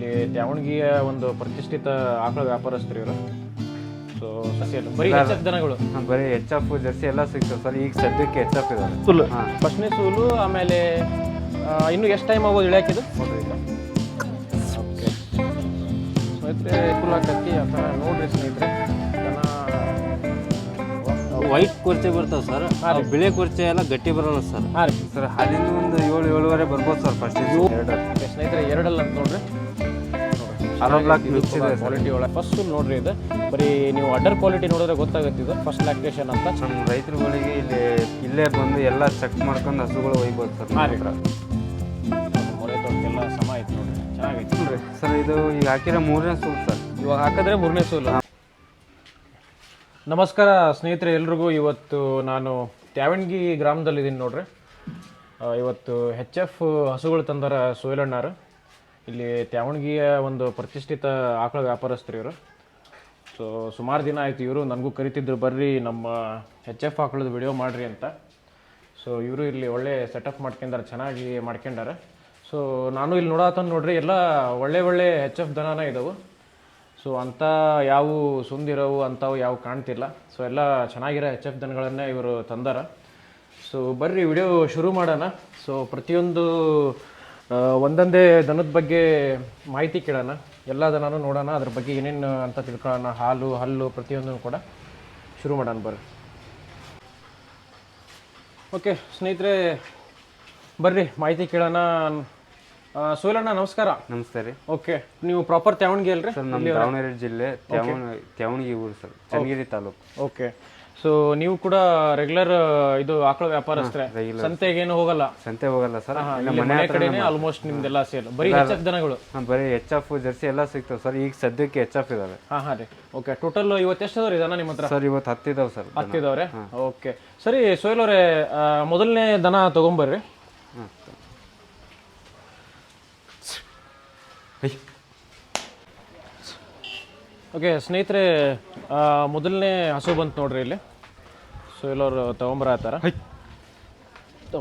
ಇಲ್ಲಿ ತ್ಯಾವಣಗಿಯ ಒಂದು ಪ್ರತಿಷ್ಠಿತ ಆಕಳ ವ್ಯಾಪಾರಸ್ಥರು ಇವರು. ಸೊ ಸಸ್ಯ ಬರೀ ಎಚ್ ಎಫ್ ದನಗಳು? ಹಾಂ ಬರೀ ಎಚ್ ಎಫ್ ಜರ್ಸಿ ಎಲ್ಲ ಸಿಗ್ತದೆ ಸರ್. ಈಗ ಸದ್ಯಕ್ಕೆ ಎಚ್ ಎಫ್ ಇದಾವೆ. ಸುಲು ಹಾಂ. ಫಸ್ಟ್ನೇ ಸೂಲು ಆಮೇಲೆ ಆ, ಇನ್ನು ಎಷ್ಟು ಟೈಮ್ ಆಗೋದು ಇಳ್ಯಾಕಿದು? ಓಕೆ ಸ್ನೇಹಿತರೆ ಫುಲ್ ಆಕತಿ ಆ ಥರ ನೋಡ್ರಿ ಸ್ನೇಹಿತರೆ. ದನ ವೈಟ್ ಕುರ್ಚಿ ಬರ್ತಾವ ಸರ್. ಆ ಬಿಳೆ ಕುರ್ಚಿ ಎಲ್ಲ ಗಟ್ಟಿ ಬರಲ್ಲ ಸರ್. ಹಾಂ ರೀ. ಸರ್ ಹಾಲಿಂದ ಒಂದು ಏಳು ಏಳುವರೆ ಬರ್ಬೋದು ಸರ್ ಫಸ್ಟ್ ಎರಡು ಓಕೆ, ಸ್ನೇಹಿತರೆ ಎರಡಲ್ಲ ಅಂತ ನೋಡ್ರಿ. ಕ್ವಾಲಿಟಿ ಒಳಗೆ ಫಸ್ಟ್ ನೋಡ್ರಿ ಇದು. ಬರೀ ನೀವು ಅಡ್ಡರ್ ಕ್ವಾಲಿಟಿ ನೋಡಿದ್ರೆ ಗೊತ್ತಾಗುತ್ತೆ ಇದು. ಫಸ್ಟ್ ಲ್ಯಾಕ್ಟೇಷನ್ ಅಂತ. ನಮ್ಮ ರೈತರುಗಳಿಗೆ ಇಲ್ಲಿ ಇಲ್ಲೇ ಬಂದು ಎಲ್ಲ ಚೆಕ್ ಮಾಡ್ಕೊಂಡು ಹಸುಗಳು ಒಯ್ಬೋದು ಸರ್ ಹಾಂ ರೀ. ಮೊಳೆ ತೊಟ್ಟೆಲ್ಲ ಸಮ ಐತೆ ನೋಡ್ರಿ. ಚೆನ್ನಾಗೈತೆ. ನೋಡ್ರಿ ಸರ್ ಇದು ಈಗ ಹಾಕಿರೋ ಮೂರನೇ ಸೂಲ್ ಸರ್. ಇವಾಗ ಹಾಕಿದ್ರೆ ಮೂರನೇ ಸೋಲು. ನಮಸ್ಕಾರ ಸ್ನೇಹಿತರೆ ಎಲ್ರಿಗೂ ಇವತ್ತು ನಾನು ತ್ಯಾವಣಗಿ ಗ್ರಾಮದಲ್ಲಿದ್ದೀನಿ ನೋಡ್ರಿ. ಇವತ್ತು ಹೆಚ್ ಎಫ್ ಹಸುಗಳು ತಂದರ ಸೋಯಲಣ್ಣಾರು. ಇಲ್ಲಿ ತ್ಯಾವಣಗಿಯ ಒಂದು ಪ್ರತಿಷ್ಠಿತ ಆಕಳ ವ್ಯಾಪಾರಸ್ಥರು ಇವರು. ಸೊ ಸುಮಾರು ದಿನ ಆಯಿತು ಇವರು, ನನಗೂ ಕರಿತಿದ್ರು, ಬರ್ರಿ, ನಮ್ಮ ಹೆಚ್ ಎಫ್ ಆಕಳದ ವಿಡಿಯೋ ಮಾಡ್ರಿ ಅಂತ. ಸೊ ಇವರು ಇಲ್ಲಿ ಒಳ್ಳೆ ಸೆಟಪ್ ಮಾಡ್ಕೊಂಡಾರೆ, ಚೆನ್ನಾಗಿ ಮಾಡ್ಕೊಂಡಾರೆ. ಸೊ ನಾನು ಇಲ್ಲಿ ನೋಡತ್ತ ನೋಡ್ರಿ, ಎಲ್ಲ ಒಳ್ಳೆ ಒಳ್ಳೆ ಹೆಚ್ ಎಫ್ ದನನ ಇದಾವೆ. ಸೊ ಅಂಥ ಯಾವ ಸುಂದಿರವು ಅಂಥವು ಯಾವ ಕಾಣ್ತಿಲ್ಲ. ಸೊ ಎಲ್ಲ ಚೆನ್ನಾಗಿರೋ ಎಚ್ ಎಫ್ ದನಗಳನ್ನೇ ಇವರು ತಂದಾರ. ಸೊ ಬರ್ರಿ ವಿಡಿಯೋ ಶುರು ಮಾಡೋಣ. ಸೊ ಪ್ರತಿಯೊಂದು ಒಂದೊಂದೇ ದನದ ಬಗ್ಗೆ ಮಾಹಿತಿ ಕೇಳೋಣ. ಎಲ್ಲ ದನನೂ ನೋಡೋಣ ಅದ್ರ ಬಗ್ಗೆ ಏನೇನು ಅಂತ ತಿಳ್ಕೊಳ್ಳೋಣ. ಹಾಲು ಹಲ್ಲು ಪ್ರತಿಯೊಂದನ್ನು ಕೂಡ ಶುರು ಮಾಡೋಣ ಬರ್ರಿ. ಓಕೆ ಸ್ನೇಹಿತರೆ ಬರ್ರಿ ಮಾಹಿತಿ ಕೇಳೋಣ. ಸೋಲಣ್ಣ ನಮಸ್ಕಾರ. ನಮಸ್ತೆ ರೀ. ಓಕೆ ನೀವು ಪ್ರಾಪರ್ ತ್ಯಾವಣಿಗೆ ಅಲ್ರಿ? ಸರ್ ನಮ್ಮ ದಾವಣಗೆರೆ ಜಿಲ್ಲೆ ತ್ಯಾವಣ ತ್ಯಾವಣಿಗೆ ಊರು sir Channagiri taluk. Okay so ನೀವು ಕೂಡ ರೆಗ್ಯುಲರ್ ಇದು ಆಕಳ ವ್ಯಾಪಾರಸ್ಥರೇ. ಸಂತೆಗೇನು ಹೋಗಲ್ಲ. ಸಂತೆ ಹೋಗಲ್ಲ ಸರ್. ಮನೆ ಕಡೆನೇ ಆಲ್ಮೋಸ್ಟ್ ನಿಮ್ದೆಲ್ಲ ಸೇಲ್. ಬರೀ ಎಚ್ ಎಫ್ ದನಗಳು. ಬರೀ ಎಚ್ ಎಫ್ ಜರ್ಸಿ ಎಲ್ಲ ಸಿಗ್ತವೆ ಸರ್. ಈಗ ಸದ್ಯಕ್ಕೆ ಎಚ್ ಎಫ್ ಇದಾವೆ. ಹಾ ಹಾ ರೀ. ಓಕೆ ಟೋಟಲ್ ಇವತ್ತು ಎಷ್ಟು ಅದಾವ್ರಿ ದನ ನಿಮ್ಮ ಹತ್ರ ಸರ್ ಇವತ್ತು ಹತ್ತಿದಾವೆ ಸರ್ ಹತ್ತಿದವ್ರೆ? ಓಕೆ ಸರಿ ಸೋಯಲ್ ಅವರೇ ಮೊದಲನೇ ದನ ತಗೊಂಬರ್ರಿ. ಓಕೆ ಸ್ನೇಹಿತರೆ ಮೊದಲನೇ ಹಸು ಬಂತು ನೋಡ್ರಿ ಇಲ್ಲಿ. ಸೋಯಲ್ ಇಲ್ಲವರು ತಗೊಂಬರತ್ತಾರ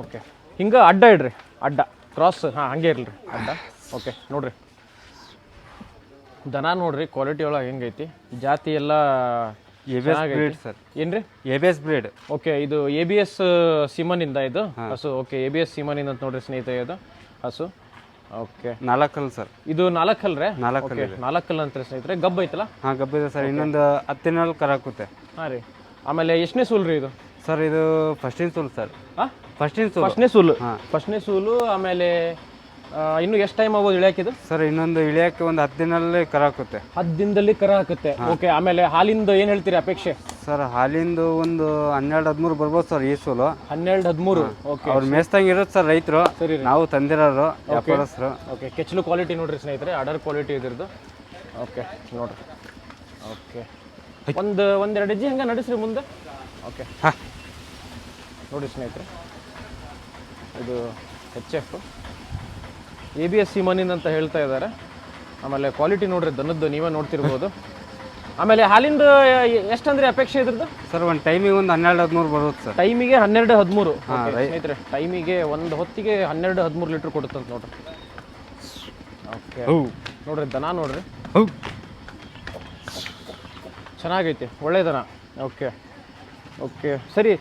ಓಕೆ. ಹಿಂಗೆ ಅಡ್ಡ ಇಡ್ರಿ. ಅಡ್ಡ. ಕ್ರಾಸ್ ಹಾಂ ಹಂಗೆ ಇರಲಿ. ಅಡ್ಡ. ಓಕೆ ನೋಡ್ರಿ. ದನ ನೋಡ್ರಿ ಕ್ವಾಲಿಟಿ ಒಳಗೆ ಹೆಂಗೈತಿ? ಜಾತಿ ಎಲ್ಲ A B S breed sir. ಏನ್ರಿ? A B S breed okay ಇದು ಎ ಬಿ ಎಸ್ ಸೀಮನಿಂದ ಇದು? ಹಸು. ಓಕೆ ಎ ಬಿ ಎಸ್ ಸೀಮನಿಂದ ಅಂತ ನೋಡ್ರಿ ಸ್ನೇಹಿತರೆ ಇದು. ಹಸು. ಓಕೆ. ನಾಲ್ಕಲ್ ಸರ್. ಇದು ನಾಲ್ಕಲ್ ರೀ? ನಾಲ್ಕಲ್ ಅಂತಾರೆ ಸ್ನೇಹಿತರೆ. ಗಬ್ಬ ಐತಲ್ಲ ಹಾಂ ಗಬ್ಬಿದೆ ಸರ್. ಇನ್ನೊಂದು ಹತ್ತಿನಲ್ಲಿ ಕರಾಕುತ್ತೆ ಹಾಂ ರೀ. ಆಮೇಲೆ ಎಷ್ಟನೇ ಸೂಲ್ ರೀ ಇದು? ಸರ್ ಇದು ಫಸ್ಟಿನ ಸೂಲ್ ಸರ್. ಹಾಂ ಫಸ್ಟಿನ ಸೂಲ್. ಫಸ್ಟ್ನೇ ಸೂಲು. ಹಾ. ಫಸ್ಟ್ನೇ ಸೂಲು ಆಮೇಲೆ ಆ, ಇನ್ನು ಎಷ್ಟು ಟೈಮ್ ಆಗೋದು ಇಳ್ಯಾಕಿದು ಸರ್ ಇನ್ನೊಂದು ಇಳಿಯಕ್ಕೆ ಒಂದು ಹತ್ತು ದಿನದಲ್ಲಿ ಕರ ಹಾಕುತ್ತೆ. ಹತ್ತು ದಿನದಲ್ಲಿ ಕರ ಹಾಕುತ್ತೆ. ಓಕೆ ಆಮೇಲೆ ಹಾಲಿಂದ ಏನು ಹೇಳ್ತೀರಿ ಅಪೇಕ್ಷೆ? ಸರ್ ಹಾಲಿಂದು ಒಂದು ಹನ್ನೆರಡು ಹದಿಮೂರು ಬರ್ಬೋದು ಸರ್ ಈ ಸೂಲು. ಹನ್ನೆರಡು ಹದಿಮೂರು. ಓಕೆ ಅವ್ರು ಮೇಸ್ತಂಗೆ ಇರೋದು ಸರ್ ರೈತರು. ಸರಿ ನಾವು ತಂದಿರೋರು ವ್ಯಾಪಾರಸ್ಥರು. ಓಕೆ ಕೆಚ್ಚಲು ಕ್ವಾಲಿಟಿ ನೋಡ್ರಿ ಸ್ನೇಹಿತರೆ ಅಡರ್ ಕ್ವಾಲಿಟಿ ಇದ್ರದ್ದು. ಓಕೆ ನೋಡ್ರಿ. ಓಕೆ ಒಂದು ಒಂದೆರಡು ಹೆಜ್ಜೆ ಹಂಗೆ ನಡೆಸ್ರಿ ಮುಂದೆ. ಓಕೆ ಹಾಂ. ನೋಡಿ ಸ್ನೇಹಿತರೆ ಇದು H F A B S ಸಿಮನಿನ್ ಅಂತ ಹೇಳ್ತಾ ಇದ್ದಾರೆ. ಆಮೇಲೆ ಕ್ವಾಲಿಟಿ ನೋಡ್ರಿ ದನದ್ದು ನೀವೇ ನೋಡ್ತಿರ್ಬೋದು. ಆಮೇಲೆ ಹಾಲಿಂದು ಎಷ್ಟಂದ್ರೆ ಅಪೇಕ್ಷೆ ಇದ್ರದ್ದು? ಸರ್ ಒಂದು ಟೈಮಿಗೆ ಒಂದು ಹನ್ನೆರಡು ಹದಿಮೂರು ಬರುತ್ತೆ ಸರ್. ಟೈಮಿಗೆ ಹನ್ನೆರಡು ಹದಿಮೂರು. ಸ್ನೇಹಿತರೆ ಟೈಮಿಗೆ ಒಂದು ಹೊತ್ತಿಗೆ ಹನ್ನೆರಡು ಹದಿಮೂರು ಲೀಟ್ರ್ ಕೊಡುತ್ತಂತ ನೋಡ್ರಿ. ಓಕೆ ನೋಡ್ರಿ ದನ ನೋಡ್ರಿ. ಚೆನ್ನಾಗೈತಿ ಒಳ್ಳೆಯದನ ಓಕೆ ಓಕೆ ಸರಿ.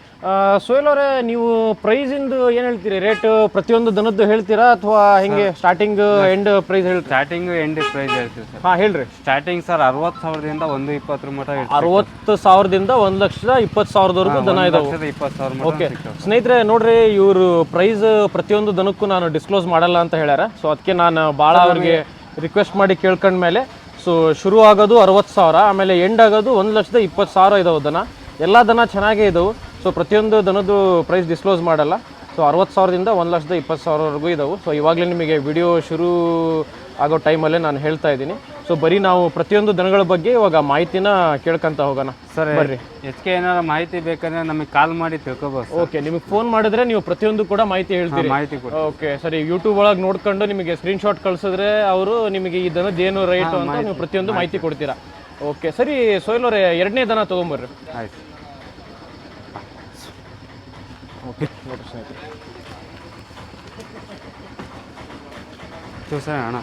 ಸೋಯಲ್ ಅವರೇ ನೀವು ಪ್ರೈಸಿಂದು ಏನು ಹೇಳ್ತೀರಿ? ರೇಟ್ ಪ್ರತಿಯೊಂದು ದನದ್ದು ಹೇಳ್ತೀರಾ ಅಥವಾ ಹೆಂಗೆ ಸ್ಟಾರ್ಟಿಂಗ್ ಎಂಡ್ ಪ್ರೈಸ್ ಹೇಳ್ತೀರಾ? ಸ್ಟಾರ್ಟಿಂಗ್ ಎಂಡ್ ಪ್ರೈಸ್ ಹೇಳ್ತೀವಿ ಸರ್. ಹಾಂ ಹೇಳ್ರಿ. ಸ್ಟಾರ್ಟಿಂಗ್ ಸರ್ ಅರವತ್ತು ಸಾವಿರದಿಂದ ಒಂದು ಇಪ್ಪತ್ತರ ಮಠ ಇರ್ತದೆ ಅರವತ್ತು ಸಾವಿರದಿಂದ ಒಂದು ಲಕ್ಷದ ಇಪ್ಪತ್ತು ಸಾವಿರದವರೆಗೂ ದನ ಇದಾವೆ. ಇಪ್ಪತ್ತು ಸಾವಿರ ಓಕೆ. ಸ್ನೇಹಿತರೆ ನೋಡ್ರಿ ಇವರು ಪ್ರೈಸ್ ಪ್ರತಿಯೊಂದು ದನಕ್ಕೂ ನಾನು ಡಿಸ್ಕ್ಲೋಸ್ ಮಾಡಲ್ಲ ಅಂತ ಹೇಳ್ಯಾರ. ಸೊ ಅದಕ್ಕೆ ನಾನು ಭಾಳ ಅವ್ರಿಗೆ ರಿಕ್ವೆಸ್ಟ್ ಮಾಡಿ ಕೇಳ್ಕೊಂಡ್ಮೇಲೆ ಸೊ ಶುರು ಆಗೋದು ಅರವತ್ತು ಸಾವಿರ, ಆಮೇಲೆ ಎಂಡ್ ಆಗೋದು ಒಂದು ಲಕ್ಷದ ಇಪ್ಪತ್ತು ಸಾವಿರ ಇದಾವೆ ದನ. ಎಲ್ಲ ದನ ಚೆನ್ನಾಗೇ ಇದಾವೆ. ಸೊ ಪ್ರತಿಯೊಂದು ದನದ್ದು ಪ್ರೈಸ್ ಡಿಸ್ಕ್ಲೋಸ್ ಮಾಡಲ್ಲ. ಸೊ ಅರವತ್ತು ಸಾವಿರದಿಂದ ಒಂದು ಲಕ್ಷದ ಇಪ್ಪತ್ತು ಸಾವಿರವರೆಗೂ ಇದಾವೆ. ಸೊ ಇವಾಗಲೇ ನಿಮಗೆ ವಿಡಿಯೋ ಶುರು ಆಗೋ ಟೈಮಲ್ಲೇ ನಾನು ಹೇಳ್ತಾ ಇದ್ದೀನಿ. ಸೊ ಬರೀ ನಾವು ಪ್ರತಿಯೊಂದು ದನಗಳ ಬಗ್ಗೆ ಇವಾಗ ಮಾಹಿತಿನ ಕೇಳ್ಕೊಂತ ಹೋಗೋಣ. ಸರ್. ಬರ್ರಿ. ಹೆಚ್ಚಿಗೆ ಏನಾರ ಮಾಹಿತಿ ಬೇಕಂದ್ರೆ ನಮಗೆ ಕಾಲ್ ಮಾಡಿ ತಿಳ್ಕೊಬೋದು ಓಕೆ ನಿಮಗೆ ಫೋನ್ ಮಾಡಿದ್ರೆ ನೀವು ಪ್ರತಿಯೊಂದು ಕೂಡ ಮಾಹಿತಿ ಹೇಳ್ತೀರಿ. ಮಾಹಿತಿ ಕೊಡಿ ಓಕೆ ಸರಿ ಯೂಟ್ಯೂಬ್ ಒಳಗೆ ನೋಡ್ಕೊಂಡು ನಿಮಗೆ ಸ್ಕ್ರೀನ್ ಶಾಟ್ ಕಳ್ಸಿದ್ರೆ ಅವರು ನಿಮಗೆ ಈ ದನದ ಏನು ರೈಟ್ ಅಂತ ನೀವು ಪ್ರತಿಯೊಂದು ಮಾಹಿತಿ ಕೊಡ್ತೀರಾ. ಓಕೆ ಸರಿ ಸೋಯಿಲ್ ಅವರೇ ಎರಡನೇ ದನ ತೊಗೊಂಬರ್ರಿ. ಆಯ್ತು. ಓಕೆ ತೋರ್ಸೋಣ ಅಣ್ಣ.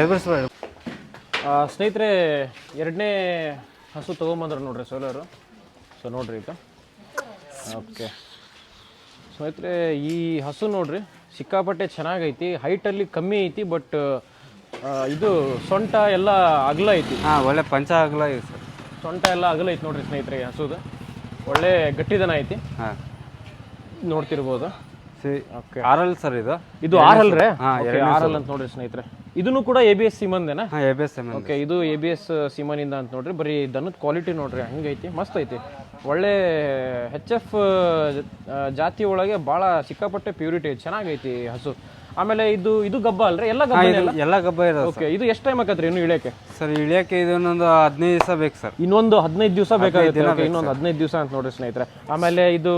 ಎದುರಿಸ್ಬೇಡಿ ಸ್ನೇಹಿತರೆ ಎರಡನೇ ಹಸು ತೊಗೊಂಬಂದ್ರು ನೋಡ್ರಿ ಸೋಲರು. ಸೊ ನೋಡ್ರಿ ಈಗ. ಓಕೆ ಸ್ನೇಹಿತರೆ ಈ ಹಸು ನೋಡ್ರಿ ಸಿಕ್ಕಾಪಟ್ಟೆ ಚೆನ್ನಾಗೈತಿ. ಹೈಟಲ್ಲಿ ಕಮ್ಮಿ ಐತಿ ಬಟ್ ಇದು ಸೊಂಟ ಎಲ್ಲ ಅಗಲ ಐತಿ. ಹಾಂ ಒಳ್ಳೆ ಪಂಚ ಅಗಲ ಐತಿ ಸರ್. ಸೊಂಟ ಎಲ್ಲ ಅಗಲ ಐತಿ ನೋಡ್ರಿ ಸ್ನೇಹಿತರೆ ಈ ಹಸುದು. ಒಳ್ಳೆ ಗಟ್ಟಿದನ ಐತಿ. ಹಾಂ. ನೋಡ್ತಿರ್ಬೋದು. ಸರಿ ಓಕೆ ಆರಲ್ ಸರ್ ಇದು? ಇದು ಆರಲ್ ರೀ? ಹಾ, ಆರಲ್ ಅಂತ ನೋಡ್ರಿ ಸ್ನೇಹಿತರೆ. ಇದನ್ನು ಕೂಡ ಎ ಬಿ ಎಸ್ ಸಿಮಂದೇನಾ ಹಾಂ A B S M okay ಇದು ಎ ಬಿ ಎಸ್ ಸಿಮನಿಂದ ಅಂತ ನೋಡ್ರಿ. ಬರೀ ದನದ ಕ್ವಾಲಿಟಿ ನೋಡ್ರಿ ಹಂಗೈತಿ ಮಸ್ತ್ ಐತಿ. ಒಳ್ಳೆ ಹೆಚ್ ಎಫ್ ಜಾತಿ ಒಳಗೆ ಭಾಳ ಸಿಕ್ಕಾಪಟ್ಟೆ ಪ್ಯೂರಿಟಿ ಐತಿ ಚೆನ್ನಾಗೈತಿ ಹಸು. ಆಮೇಲೆ ಇದು ಇದು ಗಬ್ಬ ಅಲ್ರಿ? ಎಲ್ಲ ಗಬ್ಬ ಎಲ್ಲ ಗಬ್ಬ ಇದೆ ಓಕೆ ಇದು ಎಷ್ಟು ಟೈಮ್ ಆಕತ್ರಿ ಇನ್ನು ಇಳಿಯಕ್ಕೆ? ಸರ್ ಇಳಿಯಕ್ಕೆ ಇದೊಂದು ಹದಿನೈದು ದಿವಸ ಬೇಕು ಸರ್. ಇನ್ನೊಂದು ಹದಿನೈದು ದಿವಸ ಬೇಕಾಗುತ್ತೆ. ಇನ್ನೊಂದು ಹದಿನೈದು ದಿವಸ ಅಂತ ನೋಡ್ರಿ ಸ್ನೇಹಿತರೆ. ಆಮೇಲೆ ಇದು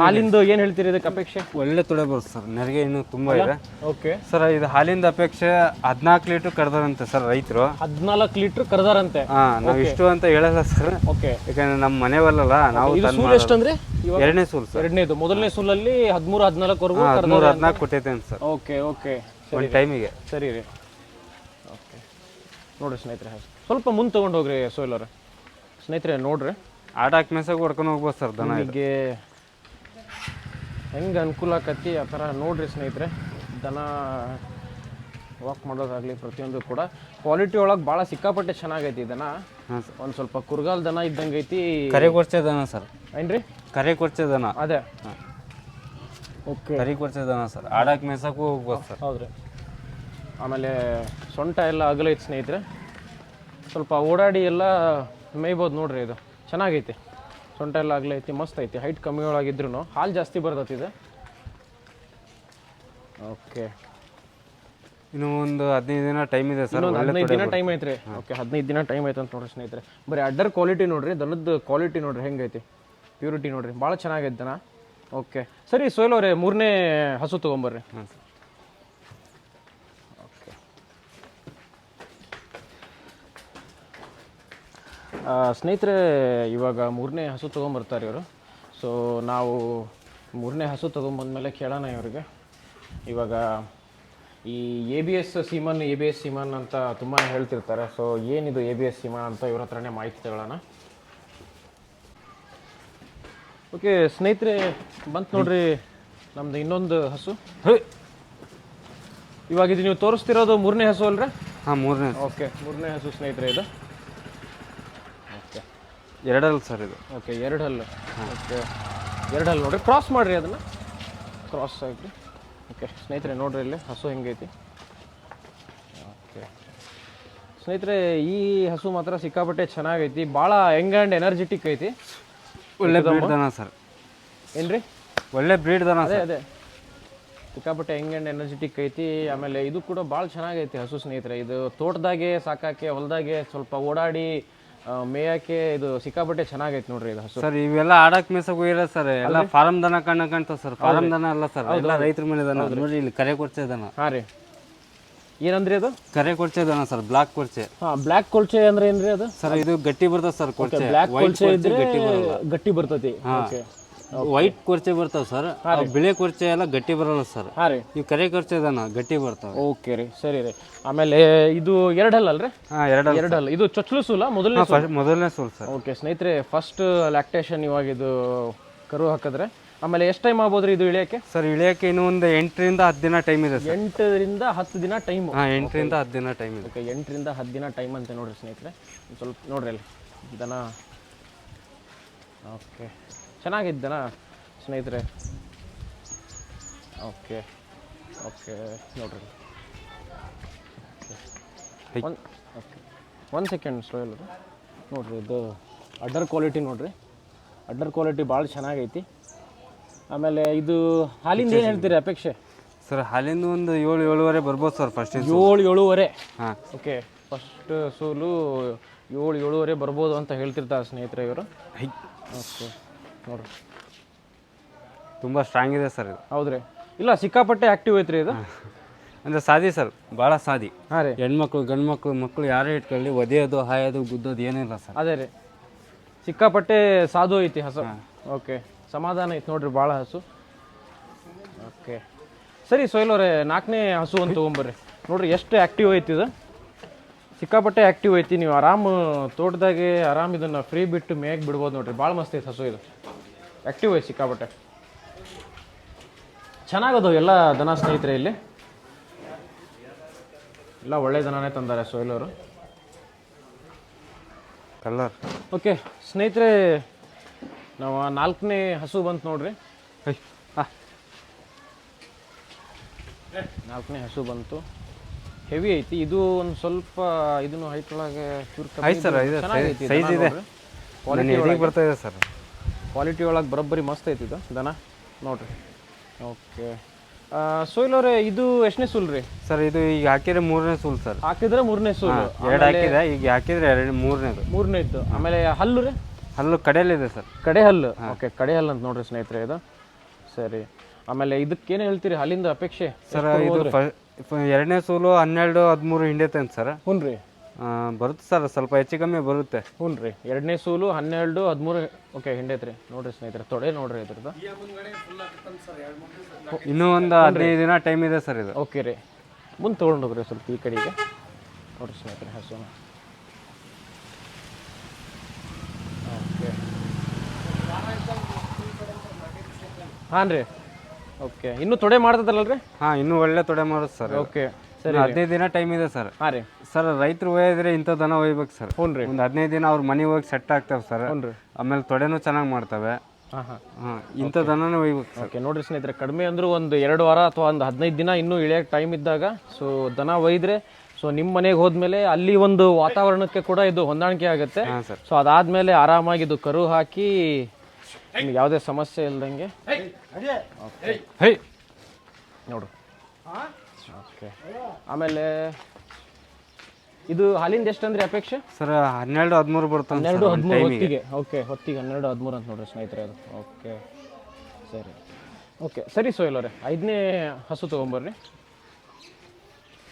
ಹಾಲಿಂದು ಏನ್ ಹೇಳ್ತೀರಿ ಇದಕ್ಕೆ ಅಪೇಕ್ಷೆ? ಒಳ್ಳೆ ತೊಡೆ ಬರುತ್ತೆ ಸರ್ ನೆರಿಗೆ ಇನ್ನೂ ತುಂಬಾ ಇದೆ. ಓಕೆ. ಸರ್ ಇದು ಹಾಲಿಂದ ಅಪೇಕ್ಷೆ ಹದಿನಾಲ್ಕು ಲೀಟರ್ ಕರೆದಾರಂತೆ ಸರ್ ರೈತರು. ಹದಿನಾಲ್ಕು ಲೀಟರ್ ಕರ್ದಾರಂತೆ? ಹಾ ನಾವು ಇಷ್ಟು ಅಂತ ಹೇಳಲ್ಲ ಸರ್. ಓಕೆ. ಯಾಕಂದ್ರೆ ನಮ್ಮ ಮನೆವಲ್ಲಲ್ಲ ನಾವು ಇದು ಸೂಲ್ ಎಷ್ಟಂದ್ರೆ? ಇವಾಗ? ಎರಡನೇ ಸೂಲ್ ಸರ್. ಎರಡನೇದು. ಮೊದಲನೇ ಸೂಲಲ್ಲಿ ಹದಿಮೂರು ಹದಿನಾಲ್ಕವರೆಗೂ ಹದಿಮೂರು ಹದಿನಾಲ್ಕು ಕೊಟ್ಟೈತೇನ್ ಸರ್. Okay okay. ಒಂದು ಟೈಮಿಗೆ. ಸರಿ ರೀ. ಓಕೆ. ನೋಡ್ರಿ ಸ್ನೇಹಿತರೆ ಸ್ವಲ್ಪ ಮುಂದೆ ತೊಗೊಂಡು ಹೋಗ್ರಿ ಸೋಲರ್ ಸ್ನೇಹಿತರೆ ನೋಡ್ರಿ. ಆಟ ಹಾಕಿ ಮೇಸಾಗ ಹೊಡ್ಕೊಂಡು ಹೋಗ್ಬೋದು ಸರ್ ದನ ಹೆಂಗೆ ಅನುಕೂಲ ಆಕತಿ ಆ ಥರ ನೋಡ್ರಿ ಸ್ನೇಹಿತರೆ. ದನ ವಾಕ್ ಮಾಡೋದಾಗಲಿ ಪ್ರತಿಯೊಂದು ಕೂಡ. ಕ್ವಾಲಿಟಿ ಒಳಗೆ ಭಾಳ ಸಿಕ್ಕಾಪಟ್ಟೆ ಚೆನ್ನಾಗೈತಿ ದನ. ಒಂದು ಸ್ವಲ್ಪ ಕುರ್ಗಾಲ್ ದನ ಇದ್ದಂಗೆ ಐತಿ. ಕರೆ ಕೊರ್ಚೆ ದನ ಸರ್. ಏನ್ರಿ? ಕರೆ ಕೊರ್ಚೆ ದನ. ಅದೇ. ಓಕೆ. ಕರೆ ಕೊರ್ಚೆ ದನ ಸರ್. ಆಡಕ್ಕೆ ಮೇಸಕ್ಕೂ ಹೋಗ್ಬೋದು ಸರ್. ಹೌದ್ರಿ. ಆಮೇಲೆ ಸೊಂಟ ಎಲ್ಲ ಅಗಲೈತಿ ಸ್ನೇಹಿತರೆ. ಸ್ವಲ್ಪ ಓಡಾಡಿ ಎಲ್ಲ ಮೇಯ್ಬೋದು ನೋಡ್ರಿ ಇದು. ಚೆನ್ನಾಗೈತಿ. ಸೊಂಟ ಎಲ್ಲ ಆಗಲೇ ಐತಿ ಮಸ್ತ್ ಐತಿ. ಹೈಟ್ ಕಮ್ಮಿ ಒಳಗಿದ್ರು ಹಾಲು ಜಾಸ್ತಿ ಬರ್ತೈತಿದೆ ಓಕೆ ಇನ್ನು ಒಂದು ಹದಿನೈದು ದಿನ ಟೈಮ್ ಇದೆ ಸರ್ ಇನ್ನೊಂದು ಹದಿನೈದು ದಿನ ಟೈಮ್ ಐತ್ರಿ. ಓಕೆ ಹದಿನೈದು ದಿನ ಟೈಮ್ ಐತೆ ಅಂತ ನೋಡ್ರಿ ಸ್ನೇಹಿತರೆ. ಬರೀ ಅಡ್ಡರ್ ಕ್ವಾಲಿಟಿ ನೋಡ್ರಿ ದನದ ಕ್ವಾಲಿಟಿ ನೋಡ್ರಿ ಹೆಂಗೈತಿ ಪ್ಯೂರಿಟಿ ನೋಡ್ರಿ. ಭಾಳ ಚೆನ್ನಾಗೈತೆ ದನ. ಓಕೆ ಸರಿ ಸೋಯ್ಲ್ ಅವ್ರೆ ಮೂರನೇ ಹಸು ತೊಗೊಂಬರ್ರಿ. ಹಾಂ ಸರ್. ಸ್ನೇಹಿತರೆ ಇವಾಗ ಮೂರನೇ ಹಸು ತೊಗೊಂಬರ್ತಾರೆ ಇವರು. ಸೊ ನಾವು ಮೂರನೇ ಹಸು ತೊಗೊಂಬಂದ್ಮೇಲೆ ಕೇಳೋಣ ಇವರಿಗೆ. ಇವಾಗ ಈ A B S semen A B S semen ಅಂತ ತುಂಬಾ ಹೇಳ್ತಿರ್ತಾರೆ. ಸೊ ಏನಿದು ಎ ಬಿ ಎಸ್ ಸೀಮನ್ ಅಂತ ಇವ್ರ ಹತ್ರನೇ ಮಾಹಿತಿ ತಗೊಳ್ಳೋಣ. ಓಕೆ ಸ್ನೇಹಿತರೆ ಬಂತು ನೋಡ್ರಿ ನಮ್ದು ಇನ್ನೊಂದು ಹಸು. ಇವಾಗ ಇದು ನೀವು ತೋರಿಸ್ತಿರೋದು ಮೂರನೇ ಹಸು ಅಲ್ರಿ? ಹಾಂ ಮೂರನೇ ಓಕೆ ಮೂರನೇ ಹಸು ಸ್ನೇಹಿತರೆ ಇದು. ಎರಡಲ್ಲ ಸರ್ ಇದು. ಓಕೆ ಎರಡು ಹಲ್ಲು ಓಕೆ. ಎರಡಲ್ಲಿ ಹಲ್ಲು ನೋಡ್ರಿ ಕ್ರಾಸ್ ಮಾಡಿರಿ ಅದನ್ನು. ಕ್ರಾಸ್ ಆಗಿರಿ ಓಕೆ ಸ್ನೇಹಿತರೆ ನೋಡಿರಿ ಇಲ್ಲಿ ಹಸು ಹೆಂಗೈತಿ. ಓಕೆ. ಸ್ನೇಹಿತರೆ ಈ ಹಸು ಮಾತ್ರ ಸಿಕ್ಕಾಪಟ್ಟೆ ಚೆನ್ನಾಗೈತಿ. ಭಾಳ ಯಂಗ್ ಆ್ಯಂಡ್ ಎನರ್ಜೆಟಿಕ್ ಐತಿ. ಒಳ್ಳೆ ಬ್ರೀಡ್ ದನ ಸರ್. ಏನ್ರಿ? ಒಳ್ಳೆ ಬ್ರೀಡ್ ದನ ಅದೇ ಅದೇ. ಸಿಕ್ಕಾಪಟ್ಟೆ ಯಂಗ್ ಆ್ಯಂಡ್ ಎನರ್ಜೆಟಿಕ್ ಐತಿ. ಆಮೇಲೆ ಇದು ಕೂಡ ಭಾಳ ಚೆನ್ನಾಗೈತಿ ಹಸು ಸ್ನೇಹಿತರೆ. ಇದು ತೋಟದಾಗೆ ಸಾಕಾಕೆ ಹೊಲದಾಗೆ ಸ್ವಲ್ಪ ಓಡಾಡಿ ಮೇಯಕ್ಕೆ ಇದು ಸಿಕ್ಕಾಪಟ್ಟೆ ಚೆನ್ನಾಗೈತೆ ನೋಡ್ರಿ ಇದು ಹಸು. ಸರ್ ಇವೆಲ್ಲ ಆಡಕ್ ಮೇಸಕ್ ಹೋಗಿರ ಸರ್ ಎಲ್ಲ ಫಾರಂ ದನ ಕಣ್ಣ ಕಾಣ್ತಾವ ಸರ್ ಫಾರಂ ದನ ಅಲ್ಲ ಸರ್ ಎಲ್ಲ ರೈತರ ಮನೆ ದನ. ನೋಡಿ ಇಲ್ಲಿ ಕರೆ ಕೊಡ್ಚೆ ದನ. ಹಾಂ ರೀ. ಏನಂದ್ರಿ ಅದು? ಕರೆ ಕೊಡ್ಚೆ ದನ ಸರ್ ಬ್ಲಾಕ್ ಕೊಡ್ಚೆ ಹಾ ಬ್ಲಾಕ್ ಕೊಲ್ಚೆ ಅಂದ್ರೆ ಏನ್ರಿ ಅದು? ಸರ್ ಇದು ಗಟ್ಟಿ ಬರ್ತದೆ ಸರ್ ಕೊಡ್ಸೆ ಬ್ಲಾಕ್ ಕೊಲ್ಚೆ ಇದ್ರೆ ಗಟ್ಟಿ ಬರ್ತತಿ ಗಟ್ಟಿ ಬರ್ತೈತಿ. ಓಕೆ ವೈಟ್ ಕೊರ್ಚೆ ಬರ್ತಾವ ಸರ್ ಬಿಳೆ ಕೊರ್ಚೆ ಎಲ್ಲ ಗಟ್ಟಿ ಬರಲ್ಲ ಸರ್ ಹಾಂ ರೀ. ಇವು ಕರೆ ಕೊರ್ಚೆ ಇದನ್ನ ಗಟ್ಟಿ ಬರ್ತಾವೆ. ಓಕೆ ರೀ ಸರಿ ರೀ. ಆಮೇಲೆ ಇದು ಎರಡು ಹಲ್ಲ ಅಲ್ರಿ? ಹಾಂ ಎರಡಲ್ಲ ಎರಡು ಇದು ಚೊಚ್ಚಲು ಸೂಲ ಮೊದಲನೇ ಮೊದಲನೇ ಸೂಲ್ ಸರ್ ಓಕೆ ಸ್ನೇಹಿತರೆ ಫಸ್ಟ್ ಲ್ಯಾಕ್ಟೇಷನ್ ಇವಾಗ ಇದು ಕರು ಹಾಕಿದ್ರೆ. ಆಮೇಲೆ ಎಷ್ಟು ಟೈಮ್ ಆಗ್ಬೋದ್ರಿ ಇದು ಇಳಿಯಕ್ಕೆ? ಸರ್ ಇಳಿಯಕ್ಕೆ ಇನ್ನೂ ಒಂದು ಎಂಟರಿಂದ ಹತ್ತು ದಿನ ಟೈಮ್ ಇದೆ ಸರ್ ಎಂಟರಿಂದ ಹತ್ತು ದಿನ ಟೈಮ್ ಹಾಂ ಎಂಟರಿಂದ ಹತ್ತು ದಿನ ಟೈಮ್ ಇದೆ. ಓಕೆ ಎಂಟರಿಂದ ಹತ್ತು ದಿನ ಟೈಮ್ ಅಂತ ನೋಡ್ರಿ ಸ್ನೇಹಿತರೆ. ಒಂದ್ ಸ್ವಲ್ಪ ನೋಡ್ರಿ ಅಲ್ಲಿ. ದನ ಓಕೆ ಚೆನ್ನಾಗಿತ್ತು ಸ್ನೇಹಿತರೆ? ಓಕೆ ಓಕೆ ನೋಡ್ರಿ. ಒಂದು ಓಕೆ ಒಂದು ಸೆಕೆಂಡ್ ಸ್ಟೋಯಲ್ ನೋಡ್ರಿ ಇದು ಅಡ್ಡರ್ ಕ್ವಾಲಿಟಿ ನೋಡ್ರಿ. ಅಡ್ಡರ್ ಕ್ವಾಲಿಟಿ ಭಾಳ ಚೆನ್ನಾಗೈತಿ. ಆಮೇಲೆ ಇದು ಹಾಲಿಂದ ಏನು ಹೇಳ್ತೀರಿ ಅಪೇಕ್ಷೆ? ಸರ್ ಹಾಲಿಂದ ಒಂದು ಏಳು ಏಳುವರೆ ಬರ್ಬೋದು ಸರ್ ಫಸ್ಟ್ ಏಳು ಏಳುವರೆ? ಹಾಂ. ಓಕೆ ಫಸ್ಟ್ ಸೋಲು ಏಳು ಏಳುವರೆ ಬರ್ಬೋದು ಅಂತ ಹೇಳ್ತಿರ್ತಾರೆ ಸ್ನೇಹಿತರೆ ಇವರು. ಓಕೆ ನೋಡ್ರಿ. ತುಂಬ ಸ್ಟ್ರಾಂಗ್ ಇದೆ ಸರ್ ಇದು. ಹೌದ್ರಿ. ಇಲ್ಲ ಸಿಕ್ಕಾಪಟ್ಟೆ ಆಕ್ಟಿವ್ ಐತ್ರಿ ಇದು. ಅಂದರೆ ಸಾದಿ ಸರ್ ಭಾಳ ಸಾದಿ. ಹಾಂ ರೀ. ಹೆಣ್ಮಕ್ಳು ಗಂಡು ಮಕ್ಳು ಮಕ್ಕಳು ಯಾರೇ ಇಟ್ಕೊಳ್ಳಿ ಒದೆಯೋದು ಹಾಯೋದು ಗುದ್ದೋದು ಏನಿಲ್ಲ ಸರ್ ಅದೇ ರೀ. ಸಿಕ್ಕಾಪಟ್ಟೆ ಸಾಧು ಐತಿ ಹಸು. ಓಕೆ. ಸಮಾಧಾನ ಐತಿ ನೋಡ್ರಿ ಭಾಳ ಹಸು. ಓಕೆ. ಸರಿ ಸೊಯ್ಲವ್ರೆ ನಾಲ್ಕನೇ ಹಸು ಅಂತ ತೊಗೊಂಬರ್ರಿ. ನೋಡ್ರಿ ಎಷ್ಟು ಆ್ಯಕ್ಟಿವ್ ಐತಿ ಇದು. ಸಿಕ್ಕಾಪಟ್ಟೆ ಆ್ಯಕ್ಟಿವ್ ಐತಿ ನೀವು ಆರಾಮ್ ತೋಟದಾಗೆ ಆರಾಮ ಇದನ್ನು ಫ್ರೀ ಬಿಟ್ಟು ಮೇಗ್ ಬಿಡ್ಬೋದು ನೋಡ್ರಿ. ಭಾಳ ಮಸ್ತ್ ಐತೆ ಹಸು ಇದು. ಆ್ಯಕ್ಟಿವ್ ಐತಿ ಸಿಕ್ಕಾಪಟ್ಟೆ. ಚೆನ್ನಾಗದು ಎಲ್ಲ ದನ ಸ್ನೇಹಿತರೆ ಇಲ್ಲಿ. ಎಲ್ಲ ಒಳ್ಳೆ ದನನೇ ತಂದಾರೆ ಸೋಯ್ಲವರು ಕಲರ್ ಓಕೆ ಸ್ನೇಹಿತರೆ ನಾವು ನಾಲ್ಕನೇ ಹಸು ಬಂತು ನೋಡ್ರಿ. ನಾಲ್ಕನೇ ಹಸು ಬಂತು. ಹೆವಿ ಐತಿ. ಇದು ಒಂದು ಸ್ವಲ್ಪ ಇದನ್ನು ಹೈಟ್ ಒಳಗೆ ಸರ್ ಇದ್ದು ಇದೆ ಚೆನ್ನಾಗೈತಿ ಸೈಜ್ ಇದೆ. ಕ್ವಾಲಿಟಿ ಬರ್ತಾ ಇದೆ ಸರ್? ಕ್ವಾಲಿಟಿ ಒಳಗೆ ಬರೋಬ್ಬರಿ ಮಸ್ತ್ ಐತಿ ಇದು. ದನ ನೋಡ್ರಿ. ಓಕೆ ಸೋಯ್ಲವ್ರೆ ಇದು ಎಷ್ಟನೇ ಸೂಲ್ ರೀ? ಸರ್ ಇದು ಈಗ ಹಾಕಿದ್ರೆ ಮೂರನೇ ಸೂಲ್ ಸರ್. ಹಾಕಿದ್ರೆ ಮೂರನೇ ಸೂಲು. ಎರಡು ಹಾಕಿದೆ ಈಗ ಹಾಕಿದ್ರೆ ಎರಡು ಮೂರನೇದು. ಮೂರನೇ ಇತ್ತು ಆಮೇಲೆ ಹಲ್ಲು ರೀ? ಹಲ್ಲು ಕಡೆಯಲ್ಲಿದೆ ಸರ್. ಕಡೆ ಹಲ್ಲು. ಓಕೆ ಕಡೆ ಹಲ್ಲು ಅಂತ ನೋಡ್ರಿ ಸ್ನೇಹಿತರೆ ಇದು. ಸರಿ. ಆಮೇಲೆ ಇದಕ್ಕೇನು ಹೇಳ್ತೀರಿ? ಅಲ್ಲಿಂದ ಅಪೇಕ್ಷೆ? ಸರ್ ಇದು ಎರಡನೇ ಸೂಲು ಹನ್ನೆರಡು ಹದಿಮೂರು ಹಿಂಡೈತೆ ಅಂತ ಸರ್. ಹ್ಞೂ ರೀ ಬರುತ್ತೆ ಸರ್ ಸ್ವಲ್ಪ ಹೆಚ್ಚು ಕಮ್ಮಿ ಬರುತ್ತೆ. ಹ್ಞೂ ರೀ ಎರಡನೇ ಸೂಲು ಹನ್ನೆರಡು ಹದಿಮೂರು ಓಕೆ ಹಿಂಡೈತ್ರಿ. ನೋಡ್ರಿ ಸ್ನೇಹಿತರೆ ತೊಡೆ ನೋಡ್ರಿ ಇದ್ರದ್ದು. ಇನ್ನೂ ಒಂದು ಹದಿನೈದು ದಿನ ಟೈಮ್ ಇದೆ ಸರ್ ಇದು. ಓಕೆ ರೀ ಮುಂದೆ ತೊಗೊಂಡು ಹೋಗ್ರಿ ಸ್ವಲ್ಪ ಈ ಕಡೆಗೆ. ನೋಡ್ರಿ ಸ್ನೇಹಿತರೆ ಹಸುನ ಓಕೆ. ಹಾಂ ರೀ ಓಕೆ ಇನ್ನೂ ತೊಡೆ ಮಾಡ್ತದಲ್ಲ ರೀ? ಹಾಂ ಇನ್ನೂ ಒಳ್ಳೆ ತೊಡೆ ಮಾಡೋದು ಸರ್ ಓಕೆ. ಸರಿ ಹದಿನೈದು ದಿನ ಟೈಮ್ ಇದೆ ಸರ್ ಹಾಂ ರೀ. ಸರ್ ರೈತರು ಒಯ್ಯದ್ರೆ ಇಂಥ ದನ ಒಯ್ಬೇಕು ಸರ್ ಹ್ಞೂ ರೀ. ಒಂದು ಹದಿನೈದು ದಿನ ಅವ್ರ ಮನೆ ಹೋಗಿ ಸೆಟ್ ಆಗ್ತಾವೆ ಸರ್ ಹ್ಞೂ ರೀ. ಆಮೇಲೆ ತೊಡೆನೂ ಚೆನ್ನಾಗಿ ಮಾಡ್ತವೆ. ಹಾಂ ಹಾಂ. ಹಾಂ ಇಂಥ ದನನೇ ಒಯ್ಬೇಕು ಸರ್ ಓಕೆ ನೋಡ್ರಿ ಸ್ನೇಹಿತರೆ ಕಡಿಮೆ ಅಂದ್ರೂ ಒಂದು ಎರಡು ವಾರ ಅಥವಾ ಒಂದು ಹದಿನೈದು ದಿನ ಇನ್ನೂ ಇಳಿಯೋಕೆ ಟೈಮ್ ಇದ್ದಾಗ ಸೊ ದನ ಒಯ್ದ್ರೆ ಸೊ ನಿಮ್ಮ ಮನೆಗೆ ಹೋದ್ಮೇಲೆ ಅಲ್ಲಿ ಒಂದು ವಾತಾವರಣಕ್ಕೆ ಕೂಡ ಇದು ಹೊಂದಾಣಿಕೆ ಆಗುತ್ತೆ. ಸೊ ಅದಾದ್ಮೇಲೆ ಆರಾಮಾಗಿ ಇದು ಕರು ಹಾಕಿ ನಿಮ್ಗೆ ಯಾವುದೇ ಸಮಸ್ಯೆ ಇಲ್ದಂಗೆ. ನೋಡು. ನೋಡು ಓಕೆ ಆಮೇಲೆ ಇದು ಹಾಲಿಂದ ಎಷ್ಟು ಅಂದ್ರೆ ಅಪೇಕ್ಷೆ? ಸರ್ ಹನ್ನೆರಡು ಹದಿಮೂರು ಬರ್ತಂತ ಹನ್ನೆರಡು ಹದಿಮೂರು ಹೊತ್ತಿಗೆ. ಓಕೆ ಹೊತ್ತಿಗೆ ಹನ್ನೆರಡು ಹದಿಮೂರು ಅಂತ ನೋಡ್ರಿ ಸ್ನೇಹಿತರೆ ಅದು. ಓಕೆ ಸರಿ. ಓಕೆ ಸರಿ ಸೋಯಲವ್ರೆ ಐದನೇ ಹಸು ತೊಗೊಂಬರ್ರಿ.